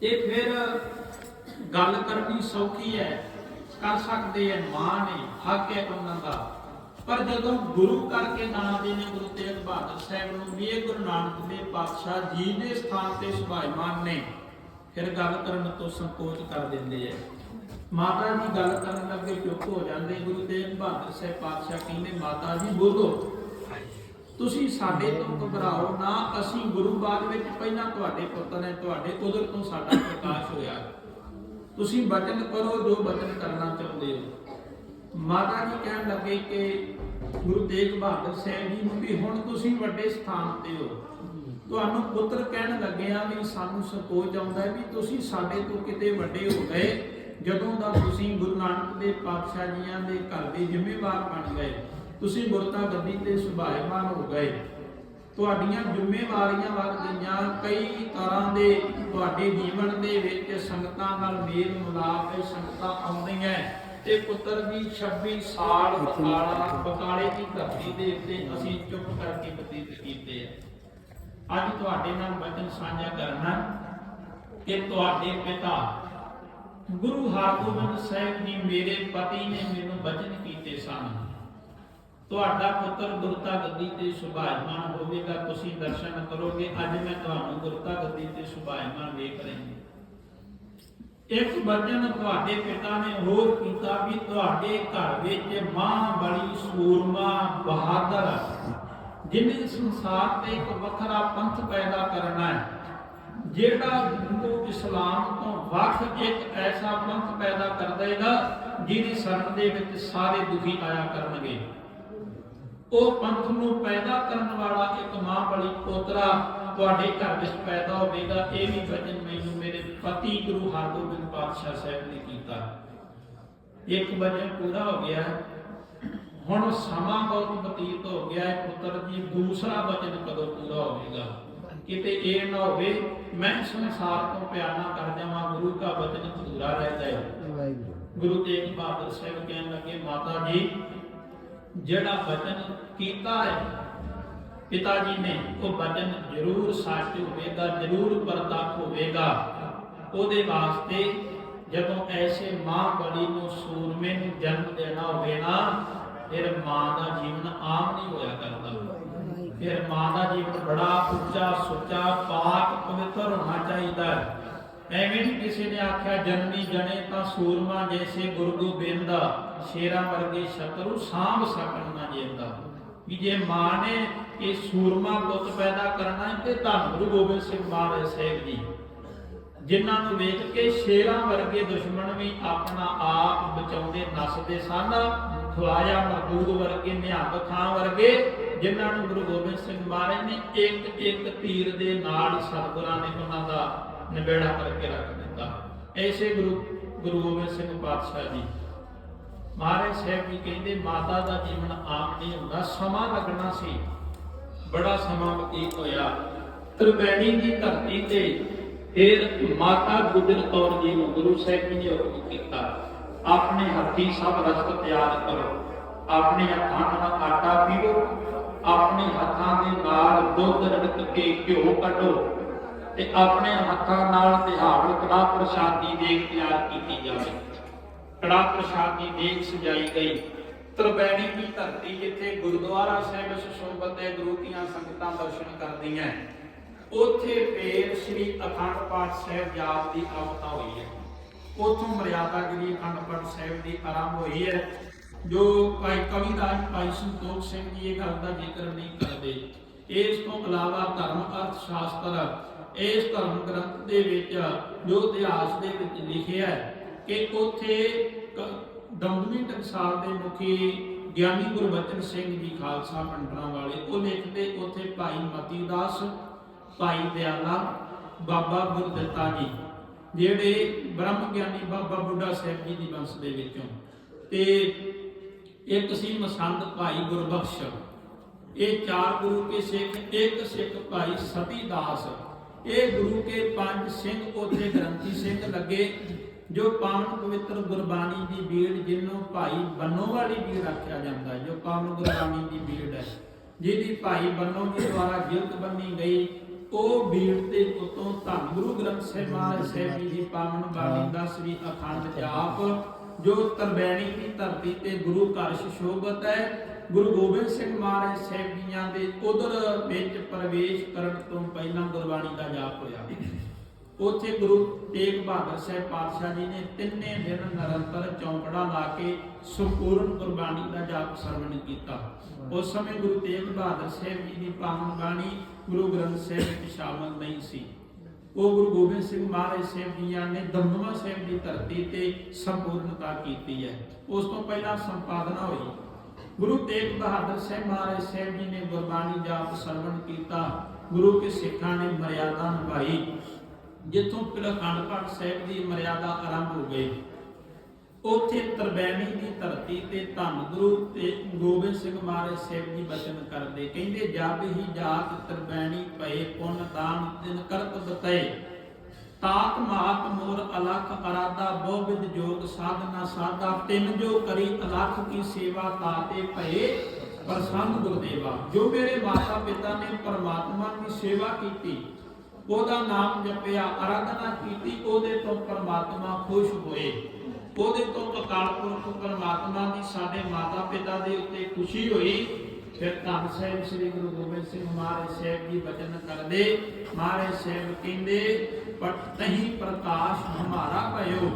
ਤੇ ਫਿਰ ਗੱਲ ਕਰਨੀ ਸੌਖੀ ਹੈ, ਕਰ ਸਕਦੇ ਐ ਮਾਂ ਨੇ, ਹੱਕ ਹੈ ਉਹਨਾਂ ਦਾ। ਪਰ ਜਦੋਂ ਗੁਰੂ ਕਰਕੇ ਨਾਮਦੇ ਨੇ ਗੁਰੂ ਤੇਗ ਬਹਾਦਰ ਸਾਹਿਬ ਨੂੰ, ਵੀ ਇਹ ਗੁਰੂ ਨਾਨਕ ਦੇ ਪਾਤਸ਼ਾਹ ਜੀ ਦੇ ਸਥਾਨ ਤੇ ਸੁਭਾਇਮਾਨ ਨੇ, ਫਿਰ ਗੱਲ ਕਰਨ ਤੋਂ ਸੰਕੋਚ ਕਰ ਦਿੰਦੇ ਐ ਮਾਤਾ ਜੀ ਗੱਲ ਕਰਨ ਲੱਗੇ ਚੁੱਪ ਹੋ ਜਾਂਦੇ, ਗੁਰੂ ਤੇਗ ਬਹਾਦਰ ਸਾਹਿਬ ਪਾਤਸ਼ਾਹ ਕਹਿੰਦੇ, ਮਾਤਾ ਜੀ, ਬੋਲੋ। ਤੁਸੀਂ ਸਾਡੇ ਤੋਂ ਘਬਰਾਓ ਨਾ, ਅਸੀਂ ਗੁਰੂ ਬਾਗ ਵਿੱਚ ਪਹਿਲਾਂ ਤੁਹਾਡੇ ਪੁੱਤ ਨੇ, ਤੁਹਾਡੇ ਉਧਰ ਤੋਂ ਸਾਡਾ ਪ੍ਰਕਾਸ਼ ਹੋਇਆ। ਤੁਸੀਂ ਬਚਨ ਕਰੋ ਜੋ ਬਚਨ ਕਰਨਾ ਚਾਹੁੰਦੇ ਹੋ। ਮਾਤਾ ਜੀ ਕਹਿਣ ਲੱਗੇ ਕਿ ਗੁਰੂ ਤੇਗ ਬਹਾਦਰ ਸਾਹਿਬ ਜੀ ਨੂੰ ਵੀ ਹੁਣ ਤੁਸੀਂ ਵੱਡੇ ਸਥਾਨ ਤੇ ਹੋ। ਤੁਹਾਨੂੰ ਪੁੱਤਰ ਕਹਿਣ ਲੱਗਿਆ ਵੀ ਸਾਨੂੰ ਸੰਕੋਚ ਆਉਂਦਾ ਵੀ ਤੁਸੀਂ ਸਾਡੇ ਤੋਂ ਕਿਤੇ ਵੱਡੇ ਹੋ ਗਏ, ਜਦੋਂ ਦਾ ਤੁਸੀਂ ਗੁਰੂ ਨਾਨਕ ਦੇ ਪਾਤਸ਼ਾਹ ਜੀਆਂ ਦੇ ਘਰ ਦੇ ਜ਼ਿੰਮੇਵਾਰ ਬਣ ਗਏ। ਤੁਸੀਂ ਗੁਰਤਾ ਗੱਦੀ ਤੇ ਸੁਭਾਇਮਾਨ ਹੋ ਗਏ। ਤੁਹਾਡੀਆਂ ਜ਼ਿੰਮੇਵਾਰੀਆਂ ਵੱਧ ਗਈਆਂ, ਕਈ ਤਰ੍ਹਾਂ ਦੇ ਤੁਹਾਡੇ ਜੀਵਨ ਦੇ ਵਿੱਚ ਸੰਗਤਾਂ ਨਾਲ ਮੇਲ ਮਿਲਾਪ ਹੈ ਸੰਗਤਾਂ ਆਉਂਦੀਆਂ। ਤੇ ਪੁੱਤਰ ਦੀ 26 ਸਾਲ ਬਕਾਲਾ, ਬਕਾਲੇ ਦੀ ਧਰਤੀ ਦੇ ਉੱਤੇ ਅਸੀਂ ਚੁੱਪ ਕਰਕੇ ਬਤੀਤ ਕੀਤੇ ਆ। ਅੱਜ ਤੁਹਾਡੇ ਨਾਲ ਵਚਨ ਸਾਂਝਾ ਕਰਨਾ ਕਿ ਤੁਹਾਡੇ ਪਿਤਾ ਗੁਰੂ ਹਰਗੋਬਿੰਦ ਸਾਹਿਬ ਜੀ ਮੇਰੇ ਪਤੀ ਨੇ ਮੈਨੂੰ ਵਚਨ ਤੁਹਾਡਾ ਪੁੱਤਰ ਗੁਰਤਾ ਗੱਦੀ ਤੇ ਸੁਭਾਇਮਾਨ ਹੋਵੇਗਾ, ਤੁਸੀਂ ਦਰਸ਼ਨ ਕਰੋਗੇ। ਅੱਜ ਮੈਂ ਤੁਹਾਨੂੰ ਗੁਰਤਾ ਗੱਦੀ ਤੇ ਸੁਭਾਇਮਾਨ ਵੇਖ ਰਹੀ ਇੱਕ ਵਚਨ ਤੁਹਾਡੇ ਪਿਤਾ ਨੇ ਹੋਰ ਕੀਤਾ ਵੀ ਤੁਹਾਡੇ ਘਰ ਵਿੱਚ ਮਾਂ ਬੜੀ ਸੂਰਮਾ ਬਹਾਦਰ ਜਿਹਨੇ ਸੰਸਾਰ ਤੇ ਇੱਕ ਵੱਖਰਾ ਪੰਥ ਪੈਦਾ ਕਰਨਾ ਹੈ, ਜਿਹੜਾ ਹਿੰਦੂ ਇਸਲਾਮ ਤੋਂ ਵੱਖ ਇੱਕ ਐਸਾ ਪੰਥ ਪੈਦਾ ਕਰ ਦੇਗਾ ਜਿਹਦੀ ਸ਼ਰਨ ਦੇ ਵਿੱਚ ਸਾਰੇ ਦੁਖੀ ਆਇਆ ਕਰਨਗੇ। ਉਹ ਪੰਥ ਨੂੰ ਪੈਦਾ ਕਰਨ ਵਾਲਾ ਇੱਕ ਮਾਂ ਬਲੀ ਪੋਤਰਾ ਤੁਹਾਡੇ ਘਰ ਵਿੱਚ ਪੈਦਾ ਹੋਵੇਗਾ। ਇਹ ਵੀ ਵਚਨ ਮੈਨੂੰ ਮੇਰੇ ਪਤੀ ਗੁਰੂ ਹਰਗੋਬਿੰਦ ਪਾਤਸ਼ਾਹ ਸਾਹਿਬ ਨੇ ਕੀਤਾ। ਇੱਕ ਵਚਨ ਪੂਰਾ ਹੋ ਗਿਆ। ਹੁਣ ਸਮਾਂ ਬਹੁਤ ਬਤੀਤ ਹੋ ਗਿਆ ਹੈ ਪੁੱਤਰ ਜੀ। ਦੂਸਰਾ ਵਚਨ ਕਦੋਂ ਪੂਰਾ ਹੋਵੇਗਾ? ਕਿਤੇ ਇਹ ਨਾ ਹੋਵੇ ਮੈਂ ਸੰਸਾਰ ਤੋਂ ਪਿਆਨਾ ਕਰ ਜਾਵਾਂ। ਗੁਰੂ ਦਾ ਵਚਨ ਅਧੂਰਾ ਰਹਿ ਜਾਏ ਗੁਰੂ ਤੇਗ ਬਹਾਦਰ ਸਾਹਿਬ ਕਹਿਣ ਲੱਗੇ ਮਾਤਾ ਜੀ ਜਿਹੜਾ ਵਚਨ ਕੀਤਾ ਹੈ, ਪਿਤਾ ਜੀ ਨੇ, ਉਹ ਵਚਨ ਜ਼ਰੂਰ ਸੱਚ ਹੋਵੇਗਾ, ਜ਼ਰੂਰ ਪ੍ਰਤੱਖ ਹੋਵੇਗਾ। ਉਹਦੇ ਵਾਸਤੇ ਜਦੋਂ ਐਸੇ ਮਾਂ ਬੜੀ ਨੂੰ ਸੂਰਮੇ ਨੂੰ ਜਨਮ ਦੇਣਾ ਹੋਵੇ ਨਾ, ਫਿਰ ਮਾਂ ਦਾ ਜੀਵਨ ਆਮ ਨਹੀਂ ਹੋਇਆ ਕਰਦਾ। ਫਿਰ ਮਾਂ ਦਾ ਜੀਵਨ ਬੜਾ ਉੱਚਾ, ਸੁੱਚਾ, ਪਾਕ, ਪਵਿੱਤਰ ਹੋਣਾ ਚਾਹੀਦਾ। ਹੈ ਐਵੇਂ ਨਹੀਂ ਕਿਸੇ ਨੇ ਆਖਿਆ, ਜਨਨੀ ਜਣੇ ਤਾਂ ਸੂਰਮਾ ਜੈਸੇ ਗੁਰੂ ਗੋਬਿੰਦ ਦਾ ਸ਼ੇਰਾਂ ਵਰਗੇ ਸ਼ਤਰੂ ਸਾਂਭ ਸਕਣ ਨਾ ਜੇਂਦਾ ਵੀ ਜੇ ਮਾਂ ਨੇ ਇਹ ਸੂਰਮਾ ਪੁੱਤ ਪੈਦਾ ਕਰਨਾ ਤੇ ਧੰਨ ਗੁਰੂ ਗੋਬਿੰਦ ਸਿੰਘ ਮਹਾਰਾਜ ਸਾਹਿਬ ਜੀ, ਜਿਨ੍ਹਾਂ ਨੂੰ ਵੇਖ ਕੇ ਸ਼ੇਰਾਂ ਵਰਗੇ ਦੁਸ਼ਮਣ ਵੀ ਆਪਣਾ ਆਪ ਬਚਾਉਂਦੇ, ਨੱਸਦੇ ਸਨ ਖਵਾਜਾ ਮਰਦੂਦ ਵਰਗੇ, ਨਿਹੰਗ ਖਾਂ ਵਰਗੇ, ਜਿਨ੍ਹਾਂ ਨੂੰ ਗੁਰੂ ਗੋਬਿੰਦ ਸਿੰਘ ਮਹਾਰਾਜ ਨੇ ਇੱਕ ਇੱਕ ਤੀਰ ਦੇ ਨਾਲ ਸਤਿਗੁਰਾਂ ਨੇ ਉਹਨਾਂ ਦਾ ਨਿਬੇੜਾ ਕਰਕੇ ਰੱਖ ਦਿੱਤਾ। ਐਸੇ ਗੁਰੂ ਗੁਰੂ ਗੋਬਿੰਦ ਸਿੰਘ ਪਾਤਸ਼ਾਹ ਜੀ ਮਹਾਰਾਜ ਸਾਹਿਬ ਜੀ ਕਹਿੰਦੇ, ਮਾਤਾ ਦਾ ਜੀਵਨ ਆਮ ਨਹੀਂ ਹੁੰਦਾ, ਸਮਾਂ ਲੱਗਣਾ ਸੀ। ਬੜਾ ਸਮਾਂ ਬਤੀਤ ਹੋਇਆ। ਤ੍ਰਿਵੇਣੀ ਦੀ ਧਰਤੀ ਤੇ ਫਿਰ ਮਾਤਾ ਗੁਜਰ ਕੌਰ ਜੀ ਨੂੰ ਗੁਰੂ ਸਾਹਿਬ ਜੀ ਨੇ ਹੁਕਮ ਕੀਤਾ, ਆਪਣੇ ਹੱਥੀ ਸਭ ਰਸਤ ਤਿਆਰ ਕਰੋ। ਆਪਣੇ ਹੱਥਾਂ ਨਾਲ ਆਟਾ ਪੀਓ ਆਪਣੇ ਹੱਥਾਂ ਦੇ ਨਾਲ ਦੁੱਧ ਰੜਕ ਕੇ ਘਿਓ ਕੱਢੋ। ਤੇ ਆਪਣੇ ਹੱਥਾਂ ਨਾਲ ਤਿਹਾੜ ਕੜਾ ਪ੍ਰਸ਼ਾਦੀ ਦੇਗ ਤਿਆਰ ਕੀਤੀ ਜਾਵੇ। ਕੜਾ ਪ੍ਰਸ਼ਾਦੀ ਦੇਗ ਸਜਾਈ ਗਈ। ਤਰਬੈਣੀ ਦੀ ਧਰਤੀ ਜਿੱਥੇ ਗੁਰਦੁਆਰਾ ਸਾਹਿਬ ਸੁਸ਼ੋਭਤ ਹੈ, ਗੁਰੂ ਦੀਆਂ ਸੰਗਤਾਂ ਦਰਸ਼ਨ ਕਰਦੀਆਂ ਉੱਥੇ ਫੇਰ ਸ੍ਰੀ ਅਖੰਡ ਪਾਠ ਸਾਹਿਬ ਜਾਪ ਦੀ ਆਵਤਾ ਹੋਈ ਹੈ। ਉਥੋਂ ਮਰਿਆਦਾਗਿਰੀ ਅਖੰਡ ਪਾਠ ਸਾਹਿਬ ਦੀ ਆਰੰਭ ਹੋਈ ਹੈ, ਜੋ ਭਾਈ ਕਵਿਦਾਸ ਭਾਈ ਸੰਤੋਖ ਸਿੰਘ ਜੀ ਇਹ ਗੱਲ ਦਾ ਜ਼ਿਕਰ ਨਹੀਂ ਕਰਦੇ। ਇਸ ਤੋਂ ਇਲਾਵਾ ਧਰਮ, ਅਰਥ ਸ਼ਾਸਤਰ, ਇਸ ਧਰਮ ਗ੍ਰੰਥ ਦੇ ਵਿੱਚ ਜੋ ਇਤਿਹਾਸ ਦੇ ਵਿੱਚ ਲਿਖਿਆ ਹੈ ਕਿ ਉੱਥੇ ਦਮਦਮੀ ਟਕਸਾਲ ਦੇ ਮੁਖੀ ਗਿਆਨੀ ਗੁਰਬਚਨ ਸਿੰਘ ਜੀ ਖਾਲਸਾ ਪੰਡਰਾਂ ਵਾਲੇ, ਉਹ ਲਿਖਦੇ ਉੱਥੇ ਭਾਈ ਮਤੀ ਦਾਸ ਭਾਈ ਦਿਆਲਾ, ਬਾਬਾ ਗੁਰਦਿੱਤਾ ਜੀ, ਜਿਹੜੇ ਬ੍ਰਹਮ ਗਿਆਨੀ ਬਾਬਾ ਬੁੱਢਾ ਸਾਹਿਬ ਜੀ ਦੀ ਵੰਸ਼ ਦੇ ਵਿੱਚੋਂ। ਤੇ ਇੱਕ ਸੀ ਮਸੰਦ ਭਾਈ ਗੁਰਬਖਸ਼, ਇਹ ਚਾਰ ਗੁਰੂ ਕੇ ਸਿੱਖ, ਇੱਕ ਸਿੱਖ ਭਾਈ ਸਤੀ ਦਾਸ ਇਹ ਗੁਰੂ ਕੇ ਪੰਜ ਸਿੰਘ, ਉੱਥੇ ਗ੍ਰੰਥੀ ਸਿੰਘ ਲੱਗੇ। ਜੋ ਪਾਵਨ ਪਵਿੱਤਰ ਗੁਰਬਾਣੀ ਦੀ ਬੀੜ ਜਿਹਨੂੰ ਭਾਈ ਬੰਨੋ ਵਾਲੀ ਬੀੜ ਆਖਿਆ ਜਾਂਦਾ ਜੋ ਪਾਵਨ ਗੁਰਬਾਣੀ ਦੀ ਬੀੜ ਹੈ ਜਿਹਦੀ ਭਾਈ ਬੰਨੋ ਜੀ ਦੁਆਰਾ ਜਿਲਦ ਬੰਨੀ ਗਈ ਉਹ ਬੀੜ ਦੇ ਉਤੋਂ ਧੰਨ ਗੁਰੂ ਗ੍ਰੰਥ ਸਾਹਿਬ ਮਹਾਰਾਜ ਸਾਹਿਬ ਜੀ ਦੀ ਪਾਵਨ ਬਾਣੀ ਦਾ ਸ੍ਰੀ ਅਖੰਡ ਜਾਪ ਜੋ ਤਰਬੈਣੀ ਦੀ ਧਰਤੀ ਤੇ ਗੁਰੂ ਘਰ ਸ਼ੋਭਤ ਹੈ ਗੁਰੂ ਗੋਬਿੰਦ ਸਿੰਘ ਮਹਾਰਾਜ ਸਾਹਿਬ ਜੀਆਂ ਦੇ ਉਧਰ ਵਿੱਚ ਪ੍ਰਵੇਸ਼ ਕਰਨ ਤੋਂ ਪਹਿਲਾਂ ਗੁਰਬਾਣੀ ਦਾ ਜਾਪ ਹੋਇਆ। ਉੱਥੇ ਗੁਰੂ ਤੇਗ ਬਹਾਦਰ ਸਾਹਿਬ ਪਾਤਸ਼ਾਹ ਜੀ ਨੇ ਤਿੰਨੇ ਦਿਨ ਨਿਰੰਤਰ ਚੌਂਕੜਾ ਲਾ ਕੇ ਸੰਪੂਰਨ ਗੁਰਬਾਣੀ ਦਾ ਜਾਪ ਸਰਵਣ ਕੀਤਾ। ਉਸ ਸਮੇਂ ਗੁਰੂ ਤੇਗ ਬਹਾਦਰ ਸਾਹਿਬ ਜੀ ਦੀ ਪਾਵਨ ਬਾਣੀ ਗੁਰੂ ਗ੍ਰੰਥ ਸਾਹਿਬ ਵਿੱਚ ਸ਼ਾਮਲ ਨਹੀਂ ਸੀ। ਉਹ ਗੁਰੂ ਗੋਬਿੰਦ ਸਿੰਘ ਮਹਾਰਾਜ ਸਾਹਿਬ ਜੀਆਂ ਨੇ ਦਮਦਮਾ ਸਾਹਿਬ ਦੀ ਧਰਤੀ ਤੇ ਸੰਪੂਰਨਤਾ ਕੀਤੀ ਹੈ। ਉਸ ਤੋਂ ਪਹਿਲਾਂ ਸੰਪਾਦਨਾ ਹੋਈ। ਗੁਰੂ ਤੇਗ ਬਹਾਦਰ ਸਾਹਿਬ ਮਹਾਰਾਜ ਸਾਹਿਬ ਜੀ ਨੇ ਗੁਰਬਾਣੀ ਜਾਪ ਸਰਵਣ ਕੀਤਾ। ਗੁਰੂ ਕੇ ਸਿੱਖਾਂ ਨੇ ਮਰਿਆਦਾ ਨਿਭਾਈ। ਜਿੱਥੋਂ ਅਖੰਡ ਪਾਠ ਸਾਹਿਬ ਦੀ ਮਰਿਆਦਾ ਆਰੰਭ ਹੋ ਗਈ। ਉੱਥੇ ਤਰਬੈਣੀ ਦੀ ਧਰਤੀ ਤੇ ਧੰਨ ਗੁਰੂ ਤੇ ਗੋਬਿੰਦ ਸਿੰਘ ਮਹਾਰਾਜ ਸਾਹਿਬ ਜੀ ਬਚਨ ਕਰਦੇ ਕਹਿੰਦੇ ਜਬ ਹੀ ਜਾਤ ਤਰਬੈਣੀ ਭਏ ਪੁੰਨ ਦਾਨ ਦਿਨ ਕਰਤ ਬਤਏ, ਤਾਤ ਮਾਤ ਮੋਰ ਅਲਖ ਅਰਾਦਾ ਬਹੁ ਵਿਦ ਜੋਗ ਸਾਧਨਾ ਸਾਧਾ, ਤਿੰਨ ਜੋ ਕਰੀ ਅਲਖ ਕੀ ਸੇਵਾ ਤਾਤੇ ਭਏ ਪ੍ਰਸੰਨ ਗੁਰਦੇਵਾ। ਜੋ ਮੇਰੇ ਮਾਤਾ ਪਿਤਾ ਨੇ ਪਰਮਾਤਮਾ ਦੀ ਸੇਵਾ ਕੀਤੀ ਉਹਦਾ ਨਾਮ ਜਪਿਆ ਆਰਾਧਨਾ ਕੀਤੀ, ਉਹਦੇ ਤੋਂ ਪਰਮਾਤਮਾ ਖੁਸ਼ ਹੋਏ। ਉਹਦੇ ਤੋਂ ਅਕਾਲ ਪੁਰਖ ਪਰਮਾਤਮਾ ਦੀ, ਸਾਡੇ ਮਾਤਾ ਪਿਤਾ ਦੇ ਉੱਤੇ ਖੁਸ਼ੀ ਹੋਈ। ਫਿਰ ਧੰਨ ਸਾਹਿਬ ਸ੍ਰੀ ਗੁਰੂ ਗੋਬਿੰਦ ਸਿੰਘ ਮਹਾਰਾਜ ਸਾਹਿਬ ਜੀ ਬਚਨ ਕਰਦੇ। ਮਹਾਰਾਜ ਸਾਹਿਬ ਕਹਿੰਦੇ, ਪਟ ਤਹੀਂ ਪ੍ਰਕਾਸ਼ ਹਮਾਰਾ ਭਇਓ।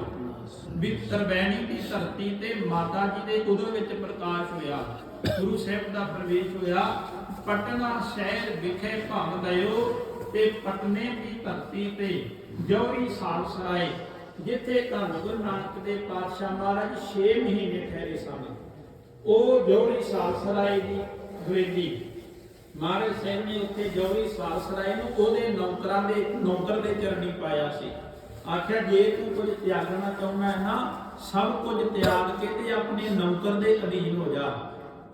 ਵਿਤਰ ਬੈਣੀ ਦੀ ਧਰਤੀ ਤੇ ਮਾਤਾ ਜੀ ਦੇ ਉਦੋਂ ਵਿੱਚ ਪ੍ਰਕਾਸ਼ ਹੋਇਆ। ਗੁਰੂ ਸਾਹਿਬ ਦਾ ਪ੍ਰਵੇਸ਼ ਹੋਇਆ। ਪਟਨਾ ਸ਼ਹਿਰ ਵਿਖੇ ਭੰਗ ਗਇਓ। ਤੇ ਪਟਨੇ ਦੀ ਧਰਤੀ ਤੇ ਜੌਰੀ ਸਾਲਸਰਾਏ ਜਿੱਥੇ ਧੰਨ ਗੁਰੂ ਨਾਨਕ ਦੇ ਪਾਤਸ਼ਾਹ ਮਹਾਰਾਜ 6 ਮਹੀਨੇ ਠਹਿਰੇ ਸਨ। ਉਹ ਜੌਰੀ ਸਾਲਸਰਾਏ ਦੀ ਹਵੇਲੀ ਮਹਾਰਾਜ ਸਿੰਘ ਨੇ ਉੱਥੇ ਜੌਰੀ ਸਾਲਸਰਾਏ ਨੂੰ ਉਹਦੇ ਨੌਕਰਾਂ ਦੇ, ਨੌਕਰ ਦੇ ਚਰਨੀ ਪਾਇਆ ਸੀ। ਆਖਿਆ, ਜੇ ਤੂੰ ਕੁਝ ਤਿਆਗਣਾ ਚਾਹੁੰਦਾ ਹੈ ਨਾ, ਸਭ ਕੁਝ ਤਿਆਗ ਕੇ ਤੇ ਆਪਣੇ ਨੌਕਰ ਦੇ ਅਧੀਨ ਹੋ ਜਾ।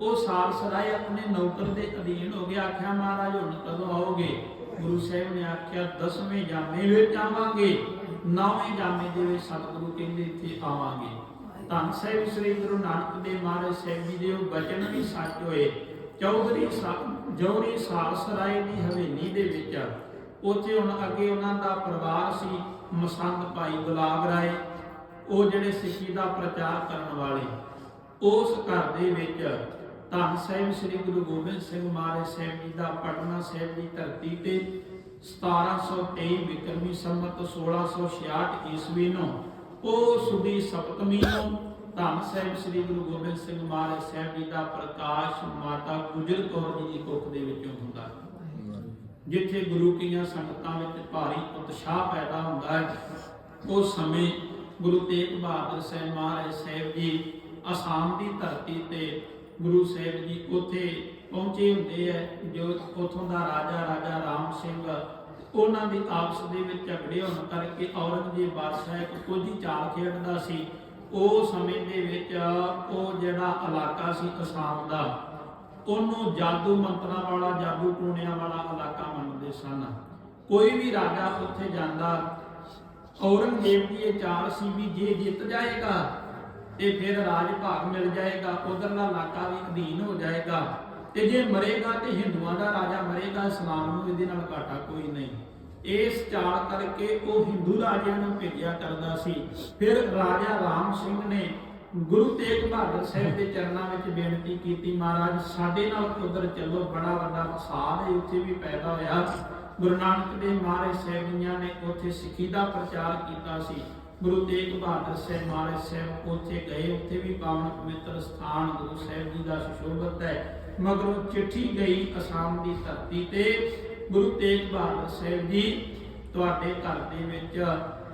ਉਹ ਸਾਲਸਰਾਏ ਆਪਣੇ ਨੌਕਰ ਦੇ ਅਧੀਨ ਹੋ ਗਿਆ। ਆਖਿਆ, ਮਹਾਰਾਜ, ਹੁਣ ਕਦੋਂ ਆਓਗੇ? ਗੁਰੂ ਸਾਹਿਬ ਨੇ ਆਖਿਆ, ਦਸਵੇਂ ਜਾਮੇ ਵਿੱਚ ਆਵਾਂਗੇ, ਨੌਵੇਂ ਜਾਮੇ ਦੇ ਵਿੱਚ ਸਤਿਗੁਰੂ ਕਹਿੰਦੇ ਇੱਥੇ ਆਵਾਂਗੇ। ਧੰਨ ਸਾਹਿਬ ਸ੍ਰੀ ਗੁਰੂ ਨਾਨਕ ਦੇਵ ਮਹਾਰਾਜ ਸਾਹਿਬ ਜੀ ਦੇ ਉਹ ਬਚਨ ਵੀ ਸੱਚ ਹੋਏ। ਚੌਧਰੀ ਸਾਹਿਬ ਜੌਰੀ ਸਾਲਸਰਾਏ ਦੀ ਹਵੇਲੀ ਦੇ ਵਿੱਚ, ਉੱਥੇ ਹੁਣ ਅੱਗੇ ਉਹਨਾਂ ਦਾ ਪਰਿਵਾਰ ਸੀ, ਮਸੰਦ ਭਾਈ ਗੁਲਾਬ ਰਾਏ, ਉਹ ਜਿਹੜੇ ਸਿੱਖੀ ਦਾ ਪ੍ਰਚਾਰ ਕਰਨ ਵਾਲੇ। ਉਸ ਘਰ ਦੇ ਵਿੱਚ ਧੰਨ ਸਾਹਿਬ ਸ੍ਰੀ ਗੁਰੂ ਗੋਬਿੰਦ ਸਿੰਘ ਮਹਾਰਾਜ ਸਾਹਿਬ ਜੀ ਦਾ ਪਟਨਾ ਸਾਹਿਬ ਦੀ ਧਰਤੀ ਤੇ 1723 ਵਿਕਰਮੀ ਸੰਮਤ 1666 ਈਸਵੀ ਨੂੰ ਉਹ ਸੁਦੀ ਸਪਤਮੀ ਨੂੰ ਧੰਨ ਸਾਹਿਬ ਸ੍ਰੀ ਗੁਰੂ ਗੋਬਿੰਦ ਸਿੰਘ ਮਹਾਰਾਜ ਸਾਹਿਬ ਜੀ ਦਾ ਪ੍ਰਕਾਸ਼ ਮਾਤਾ ਗੁਜਰ ਕੌਰ ਜੀ ਦੀ ਕੁੱਖ ਦੇ ਵਿੱਚੋਂ ਹੁੰਦਾ ਜਿੱਥੇ ਗੁਰੂ ਕੀਆਂ ਸੰਗਤਾਂ ਵਿੱਚ ਭਾਰੀ ਉਤਸ਼ਾਹ ਪੈਦਾ ਹੁੰਦਾ ਹੈ। ਉਸ ਸਮੇਂ ਗੁਰੂ ਤੇਗ ਬਹਾਦਰ ਸਾਹਿਬ ਮਹਾਰਾਜ ਸਾਹਿਬ ਜੀ ਅਸਾਮ ਦੀ ਧਰਤੀ ਤੇ ਗੁਰੂ ਸਾਹਿਬ ਜੀ ਉੱਥੇ ਪਹੁੰਚੇ ਹੁੰਦੇ ਹੈ ਜੋ ਉਥੋਂ ਦਾ ਰਾਜਾ ਰਾਜਾ ਰਾਮ ਸਿੰਘ, ਉਹਨਾਂ ਦੀ ਆਪਸ ਦੇ ਵਿੱਚ ਝਗੜੇ ਹੋਣ ਕਰਕੇ ਔਰੰਗਜ਼ੇਬ ਬਾਦਸ਼ਾਹ ਇੱਕ ਕੁਝ ਚਾਲ ਖੇਡਦਾ ਸੀ। ਉਹ ਸਮੇਂ ਦੇ ਵਿੱਚ ਉਹ ਜਿਹੜਾ ਇਲਾਕਾ ਸੀ ਅਸਾਮ ਦਾ, ਉਹਨੂੰ ਜਾਦੂ ਮੰਤਰਾਂ ਵਾਲਾ, ਜਾਦੂ ਟੂਣਿਆਂ ਵਾਲਾ ਇਲਾਕਾ ਮੰਨਦੇ ਸਨ। ਕੋਈ ਵੀ ਰਾਜਾ ਉੱਥੇ ਜਾਂਦਾ, ਔਰੰਗਜ਼ੇਬ ਦੀ ਇਹ ਚਾਲ ਸੀ ਵੀ ਜੇ ਜਿੱਤ ਜਾਏਗਾ ਤੇ ਫਿਰ ਰਾਜ ਭਾਗ ਮਿਲ ਜਾਏਗਾ, ਉਧਰਲਾ ਇਲਾਕਾ ਵੀ ਅਧੀਨ ਹੋ ਜਾਏਗਾ। ਤੇ ਜੇ ਮਰੇਗਾ ਤੇ ਹਿੰਦੂਆਂ ਦਾ ਰਾਜਾ ਮਰੇਗਾ, ਇਸਲਾਮ ਨੂੰ ਇਹਦੇ ਨਾਲ ਘਾਟਾ ਕੋਈ ਨਹੀਂ। ਇਸ ਚਾਲ ਕਰਕੇ ਉਹ ਹਿੰਦੂ ਰਾਜਿਆਂ ਨੂੰ ਭੇਜਿਆ ਕਰਦਾ ਸੀ। ਫਿਰ ਰਾਜਾ ਰਾਮ ਸਿੰਘ ਨੇ ਗੁਰੂ ਤੇਗ ਬਹਾਦਰ ਸਾਹਿਬ ਦੇ ਚਰਨਾਂ ਵਿੱਚ ਬੇਨਤੀ ਕੀਤੀ, ਮਹਾਰਾਜ, ਸਾਡੇ ਨਾਲ ਉਧਰ ਚੱਲੋ, ਬੜਾ ਵੱਡਾ ਫਸਾਦ ਹੈ, ਉੱਥੇ ਵੀ ਪੈਦਾ ਹੋਇਆ। ਗੁਰੂ ਨਾਨਕ ਦੇਵ ਮਹਾਰਾਜ ਸਾਹਿਬ ਨੇ ਉੱਥੇ ਸਿੱਖੀ ਦਾ ਪ੍ਰਚਾਰ ਕੀਤਾ ਸੀ। ਗੁਰੂ ਤੇਗ ਬਹਾਦਰ ਸਾਹਿਬ ਮਹਾਰਾਜ ਸਾਹਿਬ ਉੱਥੇ ਗਏ। ਉੱਥੇ ਵੀ ਪਾਵਨ ਪਵਿੱਤਰ ਸਥਾਨ ਗੁਰੂ ਸਾਹਿਬ ਜੀ ਦਾ ਸੁਸ਼ੋਭਿਤ ਹੈ। ਮਗਰੋਂ ਚਿੱਠੀ ਗਈ ਅਸਾਮ ਦੀ ਧਰਤੀ ਤੇ। ਗੁਰੂ ਤੇਗ ਬਹਾਦਰ ਸਾਹਿਬ ਜੀ, ਤੁਹਾਡੇ ਘਰ ਦੇ ਵਿੱਚ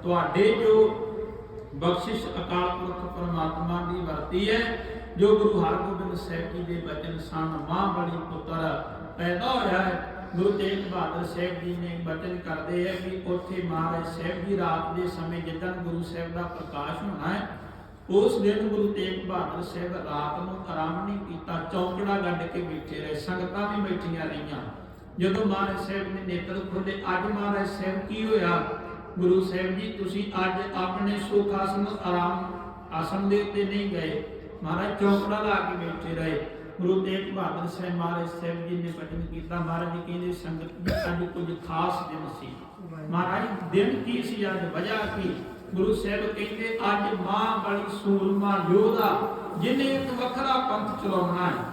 ਤੁਹਾਡੇ ਜੋ ਬਖਸ਼ਿਸ਼ ਅਕਾਲ ਪੁਰਖ ਪਰਮਾਤਮਾ ਦੀ ਵਰਤੀ ਹੈ, ਜੋ ਗੁਰੂ ਹਰਗੋਬਿੰਦ ਸਾਹਿਬ ਜੀ ਦੇ ਬਚਨ ਸਨ ਮਾਂ ਬੜੀ ਪੁੱਤਰ ਪੈਦਾ ਹੋਇਆ ਹੈ। ਗੁਰੂ ਤੇਗ ਬਹਾਦਰ ਸਾਹਿਬ ਜੀ ਨੇ ਬਚਨ ਕਰਦੇ ਹੈ ਕਿ ਉੱਥੇ ਮਹਾਰਾਜ ਸਾਹਿਬ ਜੀ ਰਾਤ ਦੇ ਸਮੇਂ ਜਿੱਦਣ ਗੁਰੂ ਸਾਹਿਬ ਦਾ ਪ੍ਰਕਾਸ਼ ਹੋਣਾ ਹੈ, ਉਸ ਦਿਨ ਗੁਰੂ ਤੇਗ ਬਹਾਦਰ ਸਾਹਿਬ ਰਾਤ ਨੂੰ ਆਰਾਮ ਨਹੀਂ ਕੀਤਾ, ਚੌਂਕੜਾ ਗੱਡ ਕੇ ਬੈਠੇ ਰਹੇ, ਸੰਗਤਾਂ ਵੀ ਬੈਠੀਆਂ ਰਹੀਆਂ। ਜਦੋਂ ਮਹਾਰਾਜ ਸਾਹਿਬ ਨੇ ਨੇਤਰ ਖੋਲੇ ਅੱਜ ਮਹਾਰਾਜ ਸਾਹਿਬ ਕੀ ਹੋਇਆ? ਗੁਰੂ ਸਾਹਿਬ ਜੀ, ਤੁਸੀਂ ਅੱਜ ਆਪਣੇ ਸੁਖ ਆਸਨ, ਆਰਾਮ ਆਸਨ ਦੇ ਉੱਤੇ ਨਹੀਂ ਗਏ। ਮਹਾਰਾਜ ਚੌਂਕੜਾ ਲਾ ਕੇ ਬੈਠੇ ਰਹੇ। ਗੁਰੂ ਤੇਗ ਬਹਾਦਰ ਸਾਹਿਬ ਮਹਾਰਾਜ ਸਾਹਿਬ ਜੀ ਨੇ ਬਚਨ ਕੀਤਾ। ਮਹਾਰਾਜ ਜੀ ਕਹਿੰਦੇ ਸੰਗਤ ਅੱਜ ਕੁਝ ਖਾਸ ਦਿਨ ਸੀ ਮਹਾਰਾਜ ਦਿਨ ਕੀ ਸੀ ਅੱਜ ਵਜ੍ਹਾ ਕੀ? ਗੁਰੂ ਸਾਹਿਬ ਕਹਿੰਦੇ ਅੱਜ ਮਾਂ ਬੜੀ ਸੂਰਮਾ ਯੋਧਾ ਜਿਨੇ ਇੱਕ ਵੱਖਰਾ ਪੰਥ ਚਲਾਉਣਾ ਹੈ।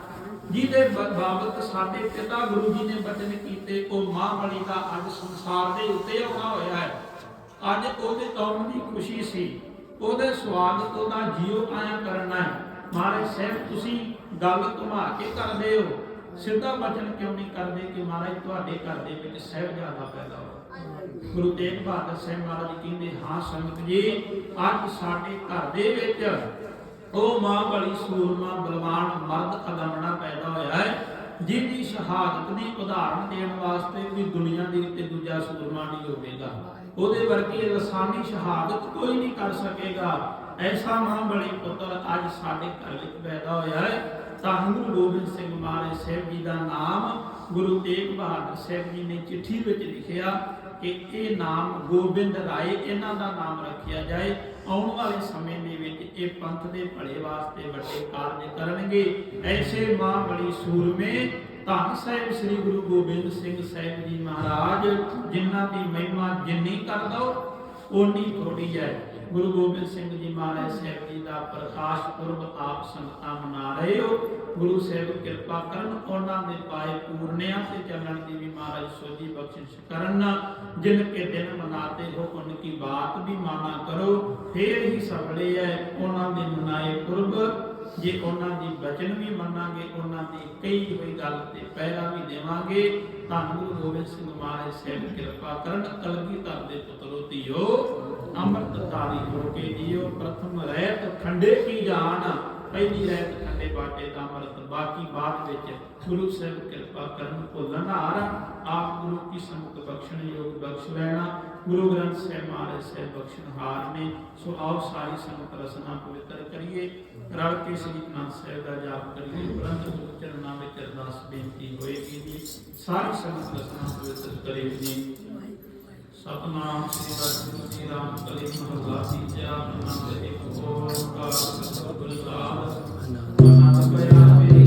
ਜਿਹਦੇ ਬਾਬਤ ਸਾਡੇ ਪਿਤਾ ਗੁਰੂ ਜੀ ਨੇ ਬਚਨ ਕੀਤੇ ਉਹ ਮਾਂ ਬਲੀ ਦਾ ਅੱਜ ਸੰਸਾਰ ਦੇ ਉੱਤੇ ਆਉਣਾ ਹੋਇਆ ਹੈ। ਅੱਜ ਉਹਦੇ ਆਉਣ ਦੀ ਖੁਸ਼ੀ ਸੀ। ਉਹਦੇ ਸਵਾਗਤ ਉਹਦਾ ਜੀਉ ਆਇਆ ਕਰਨਾ ਹੈ। ਮਹਾਰਾਜ ਸਾਹਿਬ ਤੁਸੀਂ ਗੱਲ ਘੁਮਾ ਕੇ ਕਰਦੇ ਹੋ। ਸਿੱਧਾ ਬਚਨ ਕਿਉਂ ਨਹੀਂ ਕਰਦੇ ਕਿ ਮਹਾਰਾਜ ਤੁਹਾਡੇ ਘਰ ਦੇ ਵਿੱਚ ਸਹਿਬਜ਼ਾਦਾ ਪੈਦਾ ਹੋ ਗੁਰੂ ਤੇਗ ਬਹਾਦਰ ਸਾਹਿਬ ਮਹਾਰਾਜ ਕਹਿੰਦੇ, ਹਾਂ ਸੰਗਤ ਜੀ, ਅੱਜ ਸਾਡੇ ਘਰ ਦੇ ਵਿੱਚ ਉਹ ਮਾਂ ਬੜੀ ਸੂਰਮਾ ਬਲਵਾਨ ਮਰਦ ਅਗਮਣਾ ਪੈਦਾ ਹੋਇਆ ਹੈ, ਜਿਹਦੀ ਸ਼ਹਾਦਤ ਦੀ ਉਦਾਹਰਣ ਦੇਣ ਵਾਸਤੇ ਵੀ ਦੁਨੀਆ ਦੇ ਉੱਤੇ ਦੂਜਾ ਸੂਰਮਾ ਨਹੀਂ ਹੋਵੇਗਾ। ਉਹਦੇ ਵਰਗੀ ਲਸਾਨੀ ਸ਼ਹਾਦਤ ਕੋਈ ਨਹੀਂ ਕਰ ਸਕੇਗਾ। ਐਸਾ ਮਾਂ ਬੜੀ ਪੁੱਤਰ ਅੱਜ ਸਾਡੇ ਘਰ ਵਿੱਚ ਪੈਦਾ ਹੋਇਆ ਹੈ। ਤਾਂ ਗੁਰੂ ਗੋਬਿੰਦ ਸਿੰਘ ਮਹਾਰਾਜ ਸਾਹਿਬ ਜੀ ਦਾ ਨਾਮ ਗੁਰੂ ਤੇਗ ਬਹਾਦਰ ਸਾਹਿਬ ਜੀ ਨੇ ਚਿੱਠੀ ਵਿੱਚ ਲਿਖਿਆ ਕਿ ਇਹ ਨਾਮ ਗੋਬਿੰਦ ਰਾਏ ਇਹਨਾਂ ਦਾ ਨਾਮ ਰੱਖਿਆ ਜਾਏ। ਆਉਣ ਵਾਲੇ ਸਮੇਂ ਦੇ ਵਿੱਚ ਇਹ ਪੰਥ ਦੇ ਭਲੇ ਵਾਸਤੇ ਵੱਡੇ ਕਾਰਜ ਕਰਨਗੇ। ਐਸੇ ਮਾਂ ਬੜੀ ਸੂਰਮੇ ਧੰਨ ਸਾਹਿਬ ਸ੍ਰੀ ਗੁਰੂ ਗੋਬਿੰਦ ਸਿੰਘ ਸਾਹਿਬ ਜੀ ਮਹਾਰਾਜ, ਜਿਨ੍ਹਾਂ ਦੀ ਮਹਿਮਾ ਜਿੰਨੀ ਕਰ ਦੋ ਓਨੀ ਥੋੜੀ ਹੈ। ਗੁਰੂ ਗੋਬਿੰਦ ਸਿੰਘ ਜੀ ਮਹਾਰਾਜ ਸਾਹਿਬ ਜੀ ਦਾ ਪ੍ਰਕਾਸ਼ ਪੁਰਬ ਆਪ ਸੰਗਤਾਂ ਮਨਾ ਰਹੇ ਹੋ। ਗੁਰੂ ਸਾਹਿਬ ਕਿਰਪਾ ਕਰਨ, ਉਹਨਾਂ ਦੇ ਪਾਏ ਪੂਰਨਿਆਂ ਤੇ ਚੱਲਣ ਦੀ ਵੀ ਮਹਾਰਾਜ ਸੋਜੀ ਬਖਸ਼ਿਸ਼ ਕਰਨ। ਜਿਨ ਕੇ ਦਿਨ ਮਨਾਤੇ ਹੋ, ਉਨ ਕੀ ਬਾਤ ਵੀ ਮਾਨਾ ਕਰੋ। ਫੇਰ ਹੀ ਸਫਲੇ ਹੈ ਉਹਨਾਂ ਦੇ ਮਨਾਏ ਪੁਰਬ ਜੇ ਉਹਨਾਂ ਦੀ ਬਚਨ ਵੀ ਮੰਨਾਂਗੇ, ਉਹਨਾਂ ਦੀ ਕਹੀ ਹੋਈ ਗੱਲ ਤੇ ਪਹਿਰਾ ਵੀ ਦੇਵਾਂਗੇ, ਤਾਂ ਗੁਰੂ ਗੋਬਿੰਦ ਸਿੰਘ ਮਹਾਰਾਜ ਸਾਹਿਬ ਕਿਰਪਾ ਕਰਨ ਕਲਗੀ ਧਰ ਦੇ ਪੁੱਤਰੋ ਧੀਓ, ਅੰਮ੍ਰਿਤ ਧਾਰੀ ਹੋ ਕੇ ਜੀਓ, ਪ੍ਰਥਮ ਰਹਿਤ ਖੰਡੇ ਕੀ ਜਾਨ, ਪਹਿਲੀ ਰਹਿਤ ਖੰਡੇ ਬਾਟੇ ਦਾ ਅੰਮ੍ਰਿਤ, ਬਾਕੀ ਬਾਅਦ ਵਿੱਚ ਗੁਰੂ ਸਾਹਿਬ ਕਿਰਪਾ ਕਰਨ ਭੁੱਲਣ ਹਾਰ, ਆਪ ਗੁਰੂ ਕੀ ਸੰਗਤ ਬਖਸ਼ਣ ਯੋਗ ਬਖਸ਼ ਲੈਣਾ ਗੁਰੂ ਗ੍ਰੰਥ ਸਾਹਿਬ ਮਹਾਰਾਜ ਸਾਹਿਬ ਬਖਸ਼ਣ ਹਾਰ ਨੇ ਸੋ ਆਓ ਸਾਰੀ ਸੰਗਤ ਰਸਨਾ ਪਵਿੱਤਰ ਕਰੀਏ ਰਲ ਕੇ ਸ੍ਰੀ ਅਨੰਦ ਸਾਹਿਬ ਦਾ ਜਾਪ ਕਰੀਏ ਬ੍ਰਹਮ ਗੁਰੂ ਚਰਨਾਂ ਵਿੱਚ ਅਰਦਾਸ ਬੇਨਤੀ ਹੋਏਗੀ ਜੀ ਸਾਰੀ ਸੰਗਤ ਰਸਨਾ ਪਵਿੱਤਰ ਕਰੇ ਜੀ ਸਤਨਾਮ ਸ੍ਰੀ ਵਾਹਿਗੁਰੂ ਜੀ ਰਾਮ ਕਲੀ ਮਹਲਾ ਤੀਜਾ ਆਨੰਦ ਇੱਕ ਓੰਕਾਰ ਸਤਿਗੁਰ ਸਾਹਿਬ ਆਨੰਦ ਪਿਆ ਮੇਰੀ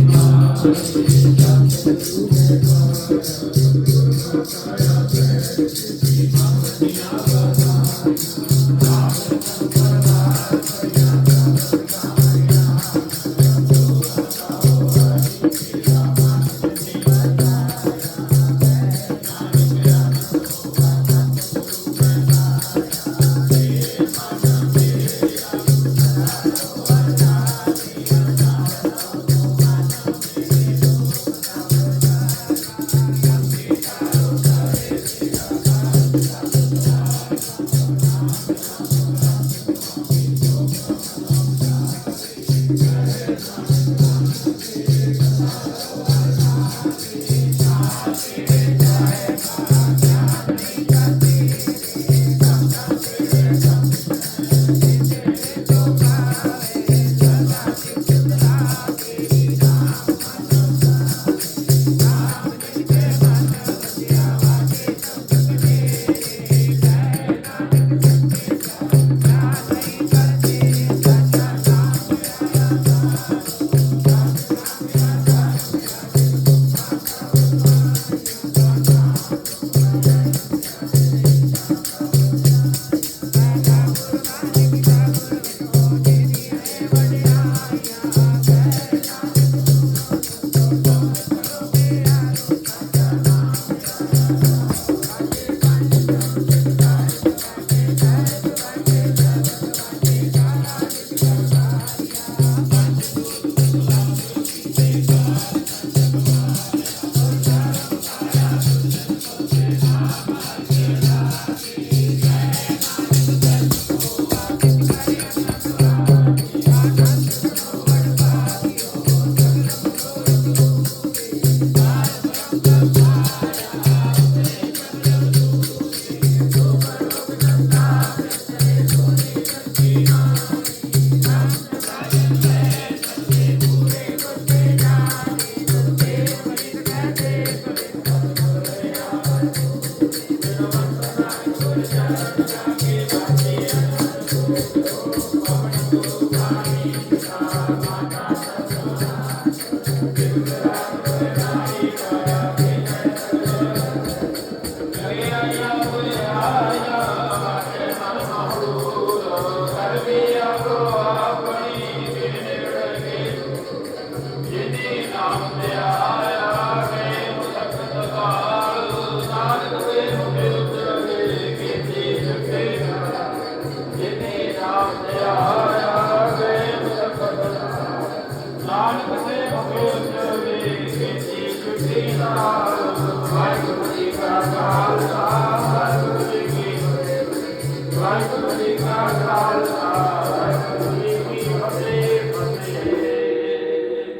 Thank you.